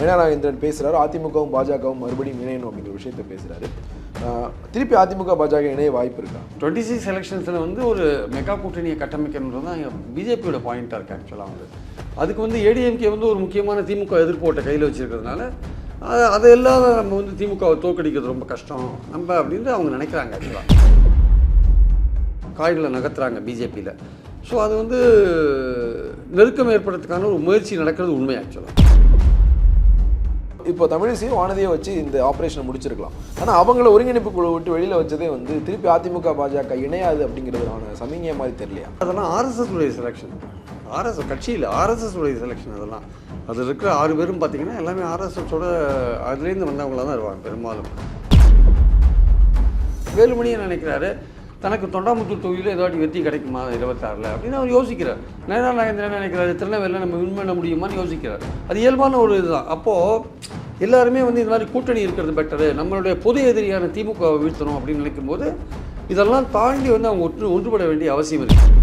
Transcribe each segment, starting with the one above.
நாகேந்திரன் பேசுகிறாரு அதிமுகவும் பாஜகவும் மறுபடியும் இணையணும் அப்படிங்கிற விஷயத்த பேசுகிறாரு திருப்பி அதிமுக பாஜக இணைய வாய்ப்பு இருக்கா? டுவெண்ட்டி சிக்ஸ் எலெக்ஷன்ஸில் வந்து ஒரு மெகா கூட்டணியை கட்டமைக்கணுன்றது தான் பிஜேபியோட பாயிண்ட்டாக இருக்குது ஆக்சுவலாக வந்து. அதுக்கு வந்து ஏடிஎம்கே வந்து ஒரு முக்கியமான திமுக எதிர்ப்போட்டை கையில் வச்சுருக்கிறதுனால அது- அதை இல்லாத நம்ம வந்து திமுகவை தோற்கடிக்கிறது ரொம்ப கஷ்டம். நம்ம அப்படின்னு அவங்க நினைக்கிறாங்க ஆக்சுவலாக காய்களை நகர்த்துறாங்க பிஜேபியில் ஸோ அது வந்து நெருக்கம் ஏற்படுறதுக்கான ஒரு முயற்சி நடக்கிறது உண்மை ஆக்சுவலாக இப்போ தமிழிசையும் வானதியை வச்சு இந்த ஆப்ரேஷனை முடிச்சிருக்கலாம். ஆனால் அவங்கள ஒருங்கிணைப்பு குழு விட்டு வெளியில் வச்சதே வந்து திருப்பி அதிமுக பாஜக இணையாது அப்படிங்கிறதுனான சமிங்கை மாதிரி தெரியலையா? அதெல்லாம் ஆர்எஸ்எஸ் உடைய செலெக்ஷன் ஆர்எஸ்எஸ் கட்சியில் ஆர்எஸ்எஸ் உடைய செலெக்ஷன் அதெல்லாம். அதில் இருக்கிற ஆறு பேரும் பார்த்தீங்கன்னா எல்லாமே ஆர்எஸ்எஸோட அதுலேருந்து வந்தவங்களாக தான் இருப்பாங்க பெரும்பாலும். வேலுமணியை நினைக்கிறாரு? தனக்கு தொண்டாமுத்தூர் தொகுதியில் ஏதாட்டி வெற்றி கிடைக்குமா இருபத்தாறில்? அப்படின்னு அவர் யோசிக்கிறார். நேரா நாகேந்திரன் என்ன நினைக்கிறாரு? திருநெல்வேலியில் நம்ம வின் பண்ண முடியுமான்னு யோசிக்கிறார். அது இயல்பான ஒரு இதுதான். அப்போது எல்லாருமே வந்து இந்த மாதிரி கூட்டணி இருக்கிறது பெட்டரு நம்மளுடைய பொது எதிரியான திமுகவை வீழ்த்தணும் அப்படின்னு நினைக்கும்போது இதெல்லாம் தாண்டி வந்து அவங்க ஒற்று ஒன்றுபட வேண்டிய அவசியம் இருக்குது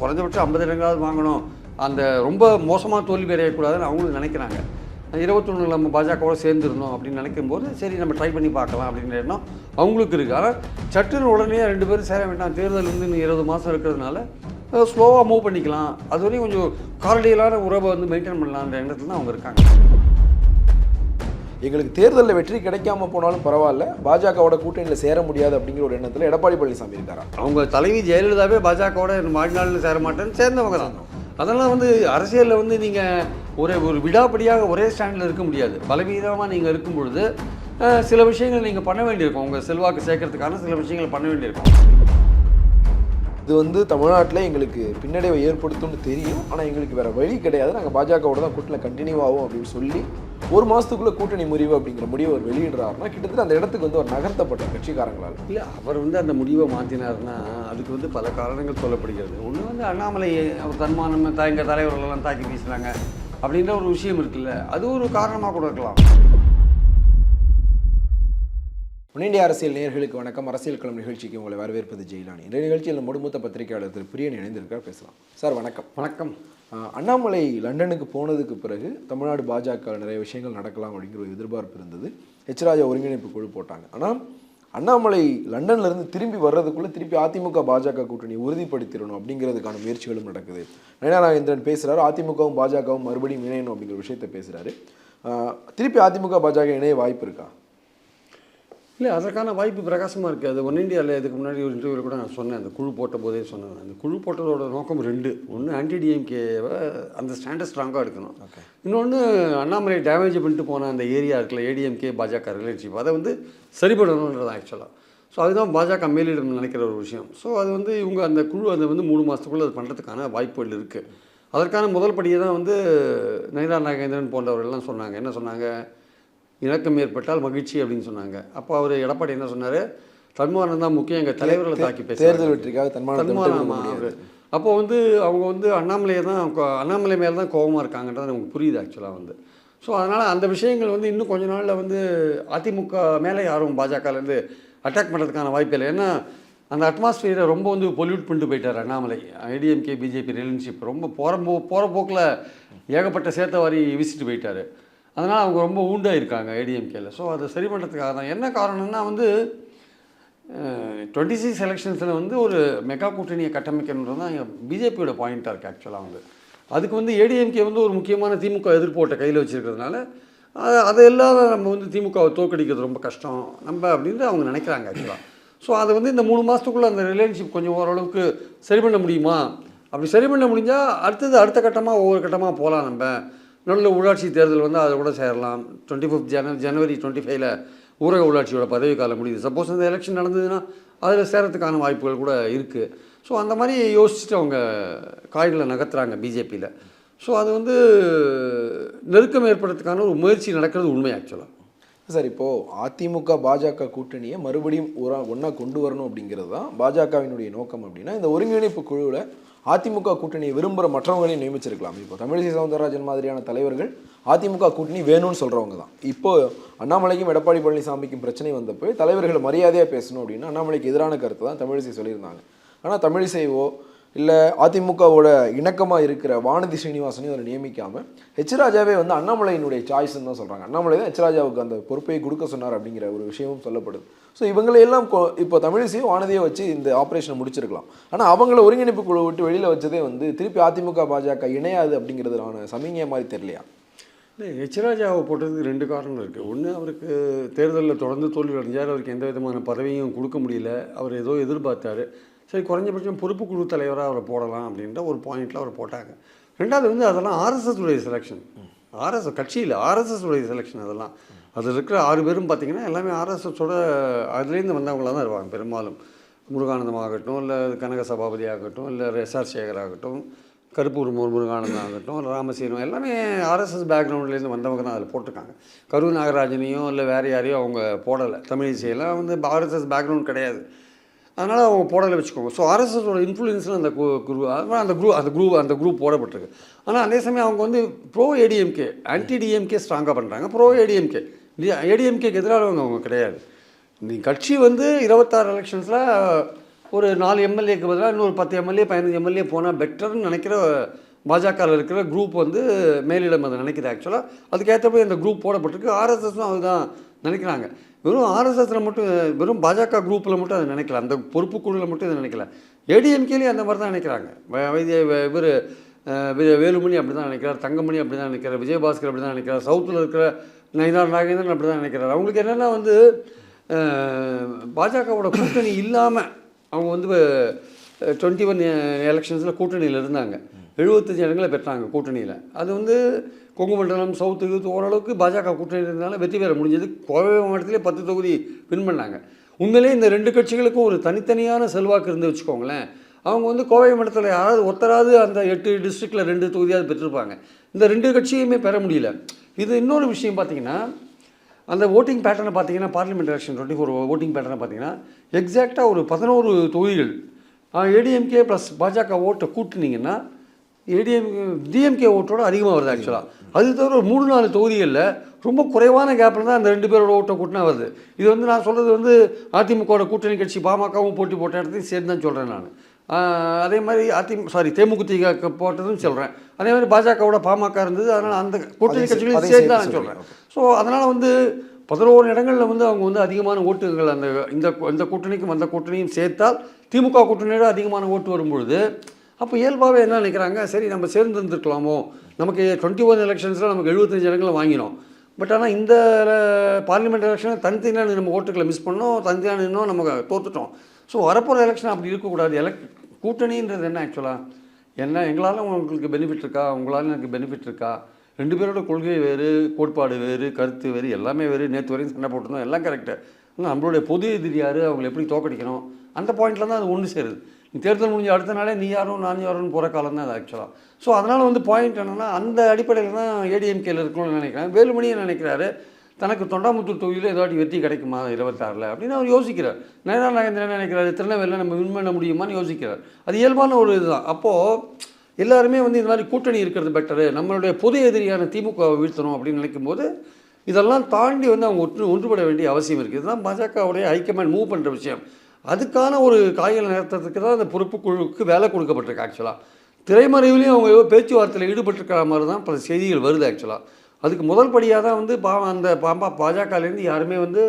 குறைஞ்சபட்சம் ஐம்பது இடங்களாவது வாங்கணும். அந்த ரொம்ப மோசமாக தோல்வி அடையக்கூடாதுன்னு அவங்களும் நினைக்கிறாங்க. இருபத்தொன்னு நம்ம பாஜகவோட சேர்ந்துருந்தோம் அப்படின்னு நினைக்கும்போது சரி நம்ம ட்ரை பண்ணி பார்க்கலாம் அப்படின்ற எண்ணம் அவங்களுக்கு இருக்குது ஆனால் சட்டுன்னு உடனே ரெண்டு பேரும் சேர வேண்டாம். தேர்தல் வந்து இன்னும் இருபது மாதம் இருக்கிறதுனால ஸ்லோவாக மூவ் பண்ணிக்கலாம். அது வரையும் கொஞ்சம் காரடியலான உறவை வந்து மெயின்டைன் பண்ணலான்ற எண்ணத்தில் தான் அவங்க இருக்காங்க. எங்களுக்கு தேர்தலில் வெற்றி கிடைக்காம போனாலும் பரவாயில்ல. பாஜகவோட கூட்டணியில் சேர முடியாது அப்படிங்கிற ஒரு எண்ணத்தில் எடப்பாடி பழனிசாமி இருக்காரா அவங்க தலைவி ஜெயலலிதாவே பாஜகவோட வாழ்நாளில் சேர மாட்டேன்னு சேர்ந்தவங்க தான். அதெல்லாம் வந்து அரசியலில் வந்து நீங்கள் ஒரே ஒரு விடாப்படியாக ஒரே ஸ்டாண்டில் இருக்க முடியாது. பலவீனமாக நீங்கள் இருக்கும் பொழுது சில விஷயங்கள் நீங்கள் பண்ண வேண்டியிருக்கும். உங்கள் செல்வாக்கு சேர்க்கறதுக்கான சில விஷயங்கள் பண்ண வேண்டியிருக்கும். இது வந்து தமிழ்நாட்டில் எங்களுக்கு பின்னடைவை ஏற்படுத்தும்னு தெரியும். ஆனால் எங்களுக்கு வேற வழி கிடையாது. நாங்கள் பாஜகவோட தான் கூட்டணியில் கண்டினியூ ஆகும் அப்படின்னு சொல்லி ஒரு மாதத்துக்குள்ளே கூட்டணி முறிவு அப்படிங்கிற முடிவை அவர் வெளியிடுறாருன்னா கிட்டத்தட்ட அந்த இடத்துக்கு வந்து அவர் நகர்த்தப்பட்ட கட்சிக்காரங்களால். இல்லை அவர் வந்து அந்த முடிவை மாற்றினார்னா அதுக்கு வந்து பல காரணங்கள் சொல்லப்படுகிறது. ஒன்று வந்து அண்ணாமலை அவர் தன்மானம் எங்கள் தலைவர்களெல்லாம் தாக்கி வீசுனாங்க அப்படின்ற ஒரு விஷயம் இருக்குல்ல அது ஒரு காரணமாக கூட இருக்கலாம். இந்திய அரசியல் நேயர்களுக்கு வணக்கம். அரசியல் களம் நிகழ்ச்சிக்கு உங்களை வரவேற்பது ஜெயிலானி. இந்த நிகழ்ச்சியில் நம்ம மூத்த பத்திரிகையாளர் திரு பிரியன் இணைந்திருக்கார் பேசலாம். சார் வணக்கம். வணக்கம். அண்ணாமலை லண்டனுக்கு போனதுக்கு பிறகு தமிழ்நாடு பாஜக நிறைய விஷயங்கள் நடக்கலாம் அப்படிங்கிற ஒரு எதிர்பார்ப்பு இருந்தது. ஹெச்ராஜா ஒருங்கிணைப்பு குழு போட்டாங்க. ஆனால் அண்ணாமலை லண்டன்லேருந்து திரும்பி வர்றதுக்குள்ளே திருப்பி அதிமுக பாஜக கூட்டணி உறுதிப்படுத்திடணும் அப்படிங்கிறதுக்கான முயற்சிகளும் நடக்குது. நயனா நாகேந்திரன் பேசுகிறாரு அதிமுகவும் பாஜகவும் மறுபடியும் இணையணும் அப்படிங்கிற விஷயத்த பேசுகிறாரு திருப்பி அதிமுக பாஜக இணைய வாய்ப்பு இருக்கா? இல்லை அதற்கான வாய்ப்பு பிரகாசமாக இருக்குது அது ஒன் இந்தியாவில் இதுக்கு முன்னாடி ஒரு இன்டர்வியூவில் கூட நான் சொன்னேன். அந்த குழு போட்ட போதே சொன்னேன். அந்த குழு போட்டதோட நோக்கம் ரெண்டு. ஒன்று ஆன்டி டிஎம்கேவை அந்த ஸ்டாண்டர்ட் ஸ்ட்ராங்காக எடுக்கணும். இன்னொன்று அண்ணாமலை டேமேஜ் பண்ணிட்டு போன அந்த ஏரியா இருக்குல்ல ஏடிஎம்கே பாஜக ரிலேஷன்ஷிப் அதை வந்து சரி பண்ணணுன்றது ஆக்சுவலாக ஸோ அதுதான் பாஜக மேலிடம் நினைக்கிற ஒரு விஷயம். ஸோ அது வந்து இவங்க அந்த குழு அதை வந்து மூணு மாதத்துக்குள்ளே அது பண்ணுறதுக்கான வாய்ப்புகள் இருக்குது அதற்கான முதல் படியை தான் வந்து நயினா நாகேந்திரன் போன்றவர்கள்லாம் சொன்னாங்க. என்ன சொன்னாங்க? இணக்கம் ஏற்பட்டால் மகிழ்ச்சி அப்படின்னு சொன்னாங்க. அப்போ அவர் எடப்பாடி என்ன சொன்னார்? தன்மானம் தான் முக்கியம் எங்கள் தலைவர்களை தாக்கி பேச தேர்தல் வெற்றிக்காக தன்மானமா. அவரு. அப்போ வந்து அவங்க வந்து அண்ணாமலையை தான் அண்ணாமலை மேலே தான் கோபமாக இருக்காங்கன்றது நமக்கு புரியுது ஆக்சுவலாக வந்து. ஸோ அதனால் அந்த விஷயங்கள் வந்து இன்னும் கொஞ்ச நாளில் வந்து அதிமுக மேலே யாரும் பாஜகலேருந்து அட்டாக் பண்ணுறதுக்கான வாய்ப்பு இல்லை. ஏன்னா அந்த அட்மாஸ்பியரை ரொம்ப வந்து பொல்யூட் பண்ணிட்டு போயிட்டார் அண்ணாமலை. ஐடிஎம்கே பிஜேபி ரிலேஷன்ஷிப் ரொம்ப போகிற போ போகிற போக்கில் ஏகப்பட்ட சேத்த வாரி வீசிட்டு போயிட்டார். அதனால் அவங்க ரொம்ப ஊண்டாக இருக்காங்க ஏடிஎம்கேல ஸோ அதை சரி பண்ணுறதுக்காக தான். என்ன காரணம்னா வந்து டுவெண்ட்டி சிக்ஸ் எலெக்ஷன்ஸில் வந்து ஒரு மெகா கூட்டணியை கட்டமைக்கணுன்றது தான் பிஜேபியோட பாயிண்ட்டாக இருக்குது ஆக்சுவலாக வந்து. அதுக்கு வந்து ஏடிஎம்கே வந்து ஒரு முக்கியமான திமுக எதிர்ப்போட்டை கையில் வச்சுருக்கிறதுனால அது அதை இல்லாத நம்ம வந்து திமுகவை தோற்கடிக்கிறது ரொம்ப கஷ்டம். நம்ம அப்படின்னு அவங்க நினைக்கிறாங்க ஆக்சுவலாக ஸோ அதை வந்து இந்த மூணு மாதத்துக்குள்ளே அந்த ரிலேஷன்ஷிப் கொஞ்சம் ஓரளவுக்கு சரி பண்ண முடியுமா? அப்படி சரி பண்ண முடிஞ்சால் அடுத்தது அடுத்த கட்டமாக ஒவ்வொரு கட்டமாக போகலாம் நம்ம. நல்ல உள்ளாட்சி தேர்தல் வந்து அதை கூட சேரலாம். டுவெண்ட்டி ஃபிஃப்த் ஜன ஜனவரி டுவெண்ட்டி ஃபைவ்ல ஊரக உள்ளாட்சியோட பதவி காலம் முடியுது. சப்போஸ் அந்த எலெக்ஷன் நடந்ததுன்னா அதில் சேரத்துக்கான வாய்ப்புகள் கூட இருக்குது ஸோ அந்த மாதிரி யோசிச்சுட்டு அவங்க காய்களை நகர்த்துறாங்க பிஜேபியில் ஸோ அது வந்து நெருக்கம் ஏற்படுறதுக்கான ஒரு முயற்சி நடக்கிறது உண்மை ஆக்சுவலாக சார் இப்போது அதிமுக பாஜக கூட்டணியை மறுபடியும் ஒரு ஒன்றா கொண்டு வரணும் அப்படிங்கிறது தான் பாஜகவினுடைய நோக்கம் அப்படின்னா இந்த ஒருங்கிணைப்பு குழுவில் அதிமுக கூட்டணியை விரும்புகிற மற்றவங்களையும் நியமிச்சிருக்கலாம். இப்போ தமிழிசை சவுந்தரராஜன் மாதிரியான தலைவர்கள் அதிமுக கூட்டணி வேணும்னு சொல்கிறவங்க தான். இப்போ அண்ணாமலைக்கும் எடப்பாடி பழனிசாமிக்கும் பிரச்சனை வந்தப்போ தலைவர்கள் மரியாதையாக பேசணும் அப்படின்னு அண்ணாமலைக்கு எதிரான கருத்து தான் தமிழிசை சொல்லியிருந்தாங்க. ஆனால் தமிழிசைவோ இல்லை அதிமுகவோட இணக்கமாக இருக்கிற வானதி ஸ்ரீனிவாசனையும் அதில் நியமிக்காமல் ஹெச் ராஜாவே வந்து அண்ணாமலையினுடைய சாய்ஸ்ன்னு தான் சொல்கிறாங்க அண்ணாமலை தான் ஹெச் ராஜாவுக்கு அந்த பொறுப்பை கொடுக்க சொன்னார் அப்படிங்கிற ஒரு விஷயமும் சொல்லப்படுது. ஸோ இவங்களையெல்லாம் கொ- இப்போ தமிழிசையும் வானதியை வச்சு இந்த ஆப்ரேஷனை முடிச்சிருக்கலாம். ஆனால் அவங்கள ஒருங்கிணைப்பு குழு விட்டு வெளியில் வச்சதே வந்து திருப்பி அதிமுக பாஜக இணையாது அப்படிங்கிறதுனான சமிங்கை மாதிரி தெரியலையா? இல்லை ஹெச்ராஜாவை போட்டதுக்கு ரெண்டு காரணம் இருக்குது ஒன்று அவருக்கு தேர்தலில் தொடர்ந்து தோல்வி அடைஞ்சார். அவருக்கு எந்த விதமான பதவியும் கொடுக்க முடியல. அவர் ஏதோ எதிர்பார்த்தாரு. சரி குறைஞ்சபட்சம் பொறுப்பு குழு தலைவராக அவரை போடலாம் அப்படின்ற ஒரு பாயிண்டில் அவர் போட்டாங்க. ரெண்டாவது வந்து அதெல்லாம் ஆர்எஸ்எஸ் உடைய செலெக்ஷன் ஆர்எஸ்எஸ் கட்சியில் ஆர்எஸ்எஸ் உடைய செலெக்ஷன் அதெல்லாம். அதில் இருக்கிற ஆறு பேரும் பார்த்தீங்கன்னா எல்லாமே ஆர்எஸ்எஸோட அதுலேருந்து வந்தவங்களாக தான் இருப்பாங்க பெரும்பாலும். முருகானந்தம் ஆகட்டும் இல்லை கனக சபாபதி ஆகட்டும் இல்லை எஸ்ஆர் சேகர் ஆகட்டும் கருப்பூர் மு- முருகானந்தம் ஆகட்டும் இல்லை ராமசீனம் எல்லாமே ஆர்எஸ்எஸ் பேக்ரவுண்ட்லேருந்து வந்தவங்க தான் அதில் போட்டிருக்காங்க. கரு நாகராஜனையும் இல்லை வேறு யாரையும் அவங்க போடலை. தமிழிசையெல்லாம் வந்து ஆர்எஸ்எஸ் பேக்ரவுண்ட் கிடையாது. அதனால் அவங்க போடலை வச்சுக்கோங்க. ஸோ ஆர்எஸ்எஸோட இன்ஃப்ளூயன்ஸில் அந்த குரூப் அந்த குரூப் அந்த குரூப் அந்த குரூப் போடப்பட்டிருக்கு. ஆனால் அதே சமயம் அவங்க வந்து ப்ரோ ஏடிஎம்கே ஆன்டி டிஎம்கே ஸ்ட்ராங்காக பண்ணுறாங்க ப்ரோ ஏடிஎம்கே ஏடிஎம்கேக்கு எதிரானவங்க அவங்க கிடையாது. நீ கட்சி வந்து இருபத்தாறு எலெக்ஷன்ஸில் ஒரு நாலு எம்எல்ஏக்கு பதிலாக இன்னொரு பத்து எம்எல்ஏ பதினஞ்சு எம்எல்ஏ போனால் பெட்டர்னு நினைக்கிற பாஜகவில் இருக்கிற குரூப் வந்து மேலிடம் அதை நினைக்குது ஆக்சுவலாக அதுக்கேற்றபடி அந்த குரூப் போடப்பட்டிருக்கு. ஆர்எஸ்எஸும் அதுதான் நினைக்கிறாங்க. வெறும் ஆர்எஸ்எஸில் மட்டும் வெறும் பாஜக குரூப்பில் மட்டும் அதை நினைக்கல. அந்த பொறுப்பு குழுவில் மட்டும் இதை நினைக்கல. ஏடிஎம்கேலேயும் அந்த மாதிரி தான் நினைக்கிறாங்க. வ- வைத்திய இவர் வேலுமணி அப்படி தான் நினைக்கிறார் தங்கமணி அப்படி தான் நினைக்கிறார் விஜயபாஸ்கர் அப்படி தான் நினைக்கிறார் சவுத்தில் இருக்கிற நயினார் நாகேந்திரன் அப்படி தான் நினைக்கிறார். அவங்களுக்கு என்னென்னா வந்து பாஜகவோட கூட்டணி இல்லாமல் அவங்க வந்து டுவெண்ட்டி ஒன் எலெக்ஷன்ஸில் கூட்டணியில் இருந்தாங்க. எழுபத்தஞ்சு இடங்களை பெற்றாங்க கூட்டணியில். அது வந்து கொங்கு மண்டலம் சவுத்து இது ஓரளவுக்கு பாஜக கூட்டணி இருந்தாலும் வெற்றி பெற முடிஞ்சது. கோவை மாவட்டத்திலே பத்து தொகுதி வின் பண்ணாங்க. உண்மையிலே இந்த ரெண்டு கட்சிகளுக்கும் ஒரு தனித்தனியான செல்வாக்கு இருந்து வச்சுக்கோங்களேன். அவங்க வந்து கோவை மண்டலத்தில் யாராவது ஒத்தராது அந்த எட்டு டிஸ்ட்ரிக்டில் ரெண்டு தொகுதியாவது பெற்றிருப்பாங்க. இந்த ரெண்டு கட்சியுமே பெற முடியல. இது இன்னொரு விஷயம் பார்த்தீங்கன்னா அந்த ஓட்டிங் பேட்டர்னை பார்த்தீங்கன்னா parliament election twenty four voting பேட்டர்னை பார்த்தீங்கன்னா எக்ஸாக்டாக ஒரு பதினோரு தொகுதிகள் ஏடிஎம்கே ப்ளஸ் பாஜக ஓட்டை கூட்டினீங்கன்னா ஏடிஎம் டிஎம்கே ஓட்டோட அதிகமாக வருது ஆக்சுவலாக அது தவிர மூணு நாலு தொகுதிகளில் ரொம்ப குறைவான கேப்பில் தான் அந்த ரெண்டு பேரோட ஓட்டை கூட்டினா வருது. இது வந்து நான் சொல்கிறது வந்து அதிமுகவோட கூட்டணி கட்சி பாமகவும் போட்டி போட்ட இடத்தையும் சேர்ந்து தான் சொல்கிறேன் நான். அதே மாதிரி அதிமுக சாரி தேமுதிக போட்டதும் சொல்கிறேன் அதே மாதிரி பாஜகவோட பாமக இருந்தது அதனால் அந்த கூட்டணி கட்சிகளையும் சேர்த்து தான் நான் சொல்கிறேன் ஸோ அதனால் வந்து பதினோரு இடங்களில் வந்து அவங்க வந்து அதிகமான ஓட்டுகள் அந்த இந்த இந்த கூட்டணிக்கும் அந்த கூட்டணியும் சேர்த்தால் திமுக கூட்டணியோட அதிகமான ஓட்டு வரும்பொழுது அப்போ இயல்பாகவே என்ன நினைக்கிறாங்க? சரி நம்ம சேர்ந்து இருந்துருக்கலாமோ நமக்கு டுவெண்ட்டி ஒன் எலெக்ஷன்ஸில் நமக்கு எழுபத்தஞ்சு இடங்களை வாங்கினோம். பட் ஆனால் இந்த பார்லிமெண்ட் எலெக்ஷனை தனித்தனியாக நம்ம ஓட்டுகளை மிஸ் பண்ணோம். தனித்தனியாக நின்னோம் நம்ம தோத்துட்டோம். ஸோ வரப்போகிற எலெக்ஷன் அப்படி இருக்கக்கூடாது. எலக் கூட்டணின்றது என்ன ஆக்சுவலாக என்ன எங்களால் உங்களுக்கு பெனிஃபிட் இருக்கா? உங்களால் எனக்கு பெனிஃபிட் இருக்கா? ரெண்டு பேரோட கொள்கை வேறு கோட்பாடு வேறு கருத்து வேறு எல்லாமே வேறு. நேற்று வரையும் சண்டை போட்டிருந்தோம். எல்லாம் கரெக்டு ஆனால் நம்மளுடைய பொது எதிரியார் அவங்களை எப்படி தோக்கடிக்கணும் அந்த பாயிண்டில் தான் அது ஒன்று சேருது. தேர்தல் முடிஞ்ச அடுத்த நாளே நீ யாரும் நான் யாரும் போகிற காலம் தான் அது ஆக்சுவலாக ஸோ அதனால் வந்து பாயிண்ட் என்னென்னா அந்த அடிப்படையில் தான் ஏடிஎம்கேல இருக்கணும்னு நினைக்கிறேன். வேலுமணியை நினைக்கிறாரு? தனக்கு தொண்டாமுத்தூர் தொகுதியில் ஏதாட்டி வெற்றி கிடைக்குமா இருபத்தாறில்? அப்படின்னு அவர் யோசிக்கிறார். நேரா நாகேந்திரன் நினைக்கிறாரு? திருநெல்வேலியில் நம்ம வின் பண்ண முடியுமான்னு யோசிக்கிறார். அது இயல்பான ஒரு இதுதான். அப்போது எல்லாருமே வந்து இந்த மாதிரி கூட்டணி இருக்கிறது பெட்டரு நம்மளுடைய பொது எதிரியான திமுகவை வீழ்த்தணும் அப்படின்னு நினைக்கும்போது இதெல்லாம் தாண்டி வந்து அவங்க ஒன்று ஒன்றுபட வேண்டிய அவசியம் இருக்குது இதுதான் பாஜகவுடைய ஹைகமாண்ட் மூவ் பண்ணுற விஷயம். அதுக்கான ஒரு காய்களை நிறுத்தத்துக்கு தான் அந்த பொறுப்பு குழுவுக்கு வேலை கொடுக்கப்பட்டிருக்கு ஆக்சுவலாக திரைமறைவிலையும் அவங்க ஏதோ பேச்சுவார்த்தையில் ஈடுபட்டிருக்கிற மாதிரி தான் பல செய்திகள் வருது ஆக்சுவலாக அதுக்கு முதல் படியாக தான் வந்து பா அந்த பாம்பா பாஜகலேருந்து யாருமே வந்து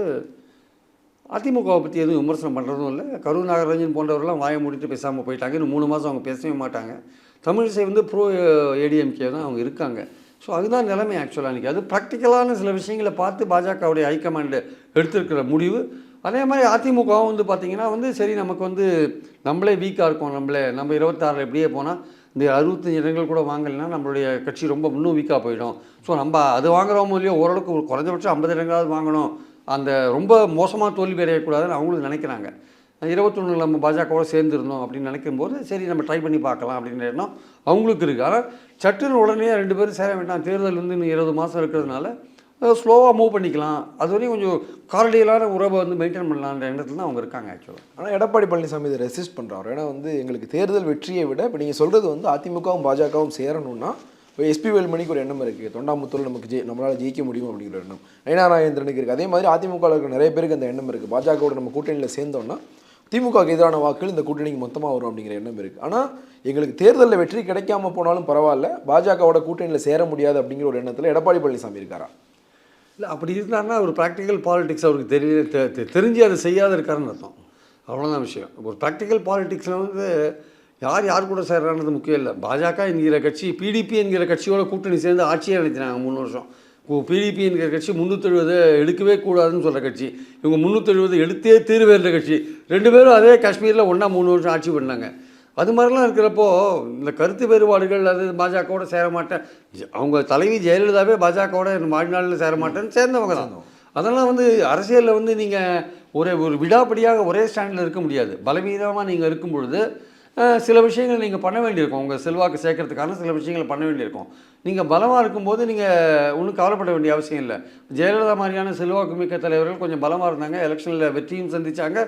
அதிமுகவை பற்றி எதுவும் விமர்சனம் பண்ணுறதும் இல்லை. கரூர் நாகராஜன் போன்றவர்கள்லாம் வாயை மூடிட்டு பேசாமல் போயிட்டாங்க. இன்னும் மூணு மாதம் அவங்க பேசவே மாட்டாங்க. தமிழிசை வந்து ப்ரோ ஏடிஎம்கே தான் அவங்க இருக்காங்க. ஸோ அதுதான் நிலைமை ஆக்சுவலாக இன்றைக்கி அது ப்ராக்டிக்கலான சில விஷயங்களை பார்த்து பாஜகவுடைய ஹைகமாண்டு எடுத்திருக்கிற முடிவு. அதே மாதிரி அதிமுகவும் வந்து பார்த்திங்கன்னா வந்து சரி நமக்கு வந்து நம்மளே வீக்காக இருக்கோம் நம்மளே நம்ம இருபத்தாறில் எப்படியே போனால் இந்த அறுபத்தஞ்சு இடங்கள் கூட வாங்கலைன்னா நம்மளுடைய கட்சி ரொம்ப இன்னும் வீக்காக போயிடும். ஸோ நம்ம அது வாங்குறவங்க இல்லையோ ஓரளவுக்கு குறைஞ்சபட்சம் ஐம்பது இடங்களாவது வாங்கணும். அந்த ரொம்ப மோசமாக தோல்வி அடையக்கூடாதுன்னு அவங்களும் நினைக்கிறாங்க. இருபத்தொன்னில் நம்ம பாஜகவோட சேர்ந்துருந்தோம் அப்படின்னு நினைக்கும்போது சரி நம்ம ட்ரை பண்ணி பார்க்கலாம் அப்படின்ற எண்ணம் அவங்களுக்கு இருக்குது ஆனால் சட்டுன்னு உடனே ரெண்டு பேரும் சேர வேண்டாம். தேர்தல் வந்து இன்னும் இருபது மாதம் இருக்கிறதுனால ஸ்லோவாக மூவ் பண்ணிக்கலாம். அது வரையும் கொஞ்சம் கார்டியலான உறவை வந்து மெயின்டைன் பண்ணலான்ற எண்ணத்தில் தான் அவங்க இருக்காங்க ஆக்சுவலாக ஆனால் எடப்பாடி பழனிசாமி இதை ரெசிஸ்ட் பண்ணுறாரு ஏன்னா வந்து எங்களுக்கு தேர்தல் வெற்றியை விட இப்போ நீங்கள் சொல்கிறது வந்து அதிமுகவும் பாஜகவும் சேரணும்னா இப்போ எஸ்பி வேலுமணிக்கு ஒரு எண்ணம் இருக்குது தொண்டாமுத்தூர் நமக்கு ஜெய் நம்மளால் ஜெயிக்க முடியும் அப்படிங்கிற எண்ணம். நயனா நாகேந்திரனுக்கு இருக்குது அதே மாதிரி அதிமுகவில் இருக்கிற நிறைய பேருக்கு அந்த எண்ணம் இருக்குது பாஜகவோட நம்ம கூட்டணியில் சேர்ந்தோம்னா திமுகவுக்கு எதிரான வாக்குகள் இந்த கூட்டணிக்கு மொத்தமாக வரும் அப்படிங்கிற எண்ணம் இருக்குது ஆனால் எங்களுக்கு தேர்தலில் வெற்றி கிடைக்காம போனாலும் பரவாயில்ல. பாஜகவோட கூட்டணியில் சேர முடியாது அப்படிங்கிற ஒரு எண்ணத்தில் எடப்பாடி பழனிசாமி இருக்காரா? இல்லை அப்படி இருந்தாருன்னா ஒரு ப்ராக்டிக்கல் பாலிடிக்ஸ் அவருக்கு தெரிய தெ- தெ- தெரிஞ்சு அதை செய்யாத இருக்காருன்னு அர்த்தம். அவ்வளோதான் விஷயம். ஒரு ப்ராக்டிக்கல் பாலிடிக்ஸில் வந்து யார் யார் கூட சேர்றான்றது முக்கியம் இல்லை. பாஜக என்கிற கட்சி பிடிபி என்கிற கட்சியோட கூட்டணி சேர்ந்து ஆட்சியை நடத்தினாங்க மூணு வருஷம். பிடிபி என்கிற கட்சி முந்நூற்றெழுபது எடுக்கவே கூடாதுன்னு சொல்கிற கட்சி. இவங்க முந்நூற்றெழுபது எடுத்தே தீர்வேன்ற கட்சி. ரெண்டு பேரும் அதே காஷ்மீரில் ஒன்றா மூணு வருஷம் ஆட்சி பண்ணாங்க. அது மாதிரிலாம் இருக்கிறப்போ இந்த கருத்து வேறுபாடுகள் அது பாஜகவோட சேர மாட்டேன். அவங்க தலைவி ஜெயலலிதாவே பாஜகவோட வாழ்நாளில் சேர மாட்டேன்னு சேர்ந்தவங்க தான். அதெல்லாம் வந்து அரசியலில் வந்து நீங்கள் ஒரே ஒரு விடாப்படியாக ஒரே ஸ்டாண்டில் இருக்க முடியாது. பலவீனமாக நீங்கள் இருக்கும் பொழுது சில விஷயங்கள் நீங்கள் பண்ண வேண்டியிருக்கும். உங்கள் செல்வாக்கு சேர்க்கறதுக்கான சில விஷயங்களை பண்ண வேண்டியிருக்கும். நீங்கள் பலமாக இருக்கும்போது நீங்கள் ஒன்றும் கவலைப்பட வேண்டிய அவசியம் இல்லை. ஜெயலலிதா மாதிரியான செல்வாக்கு மிக்க தலைவர்கள் கொஞ்சம் பலமாக இருந்தாங்க. எலெக்ஷனில் வெற்றியும் சந்திச்சாங்க.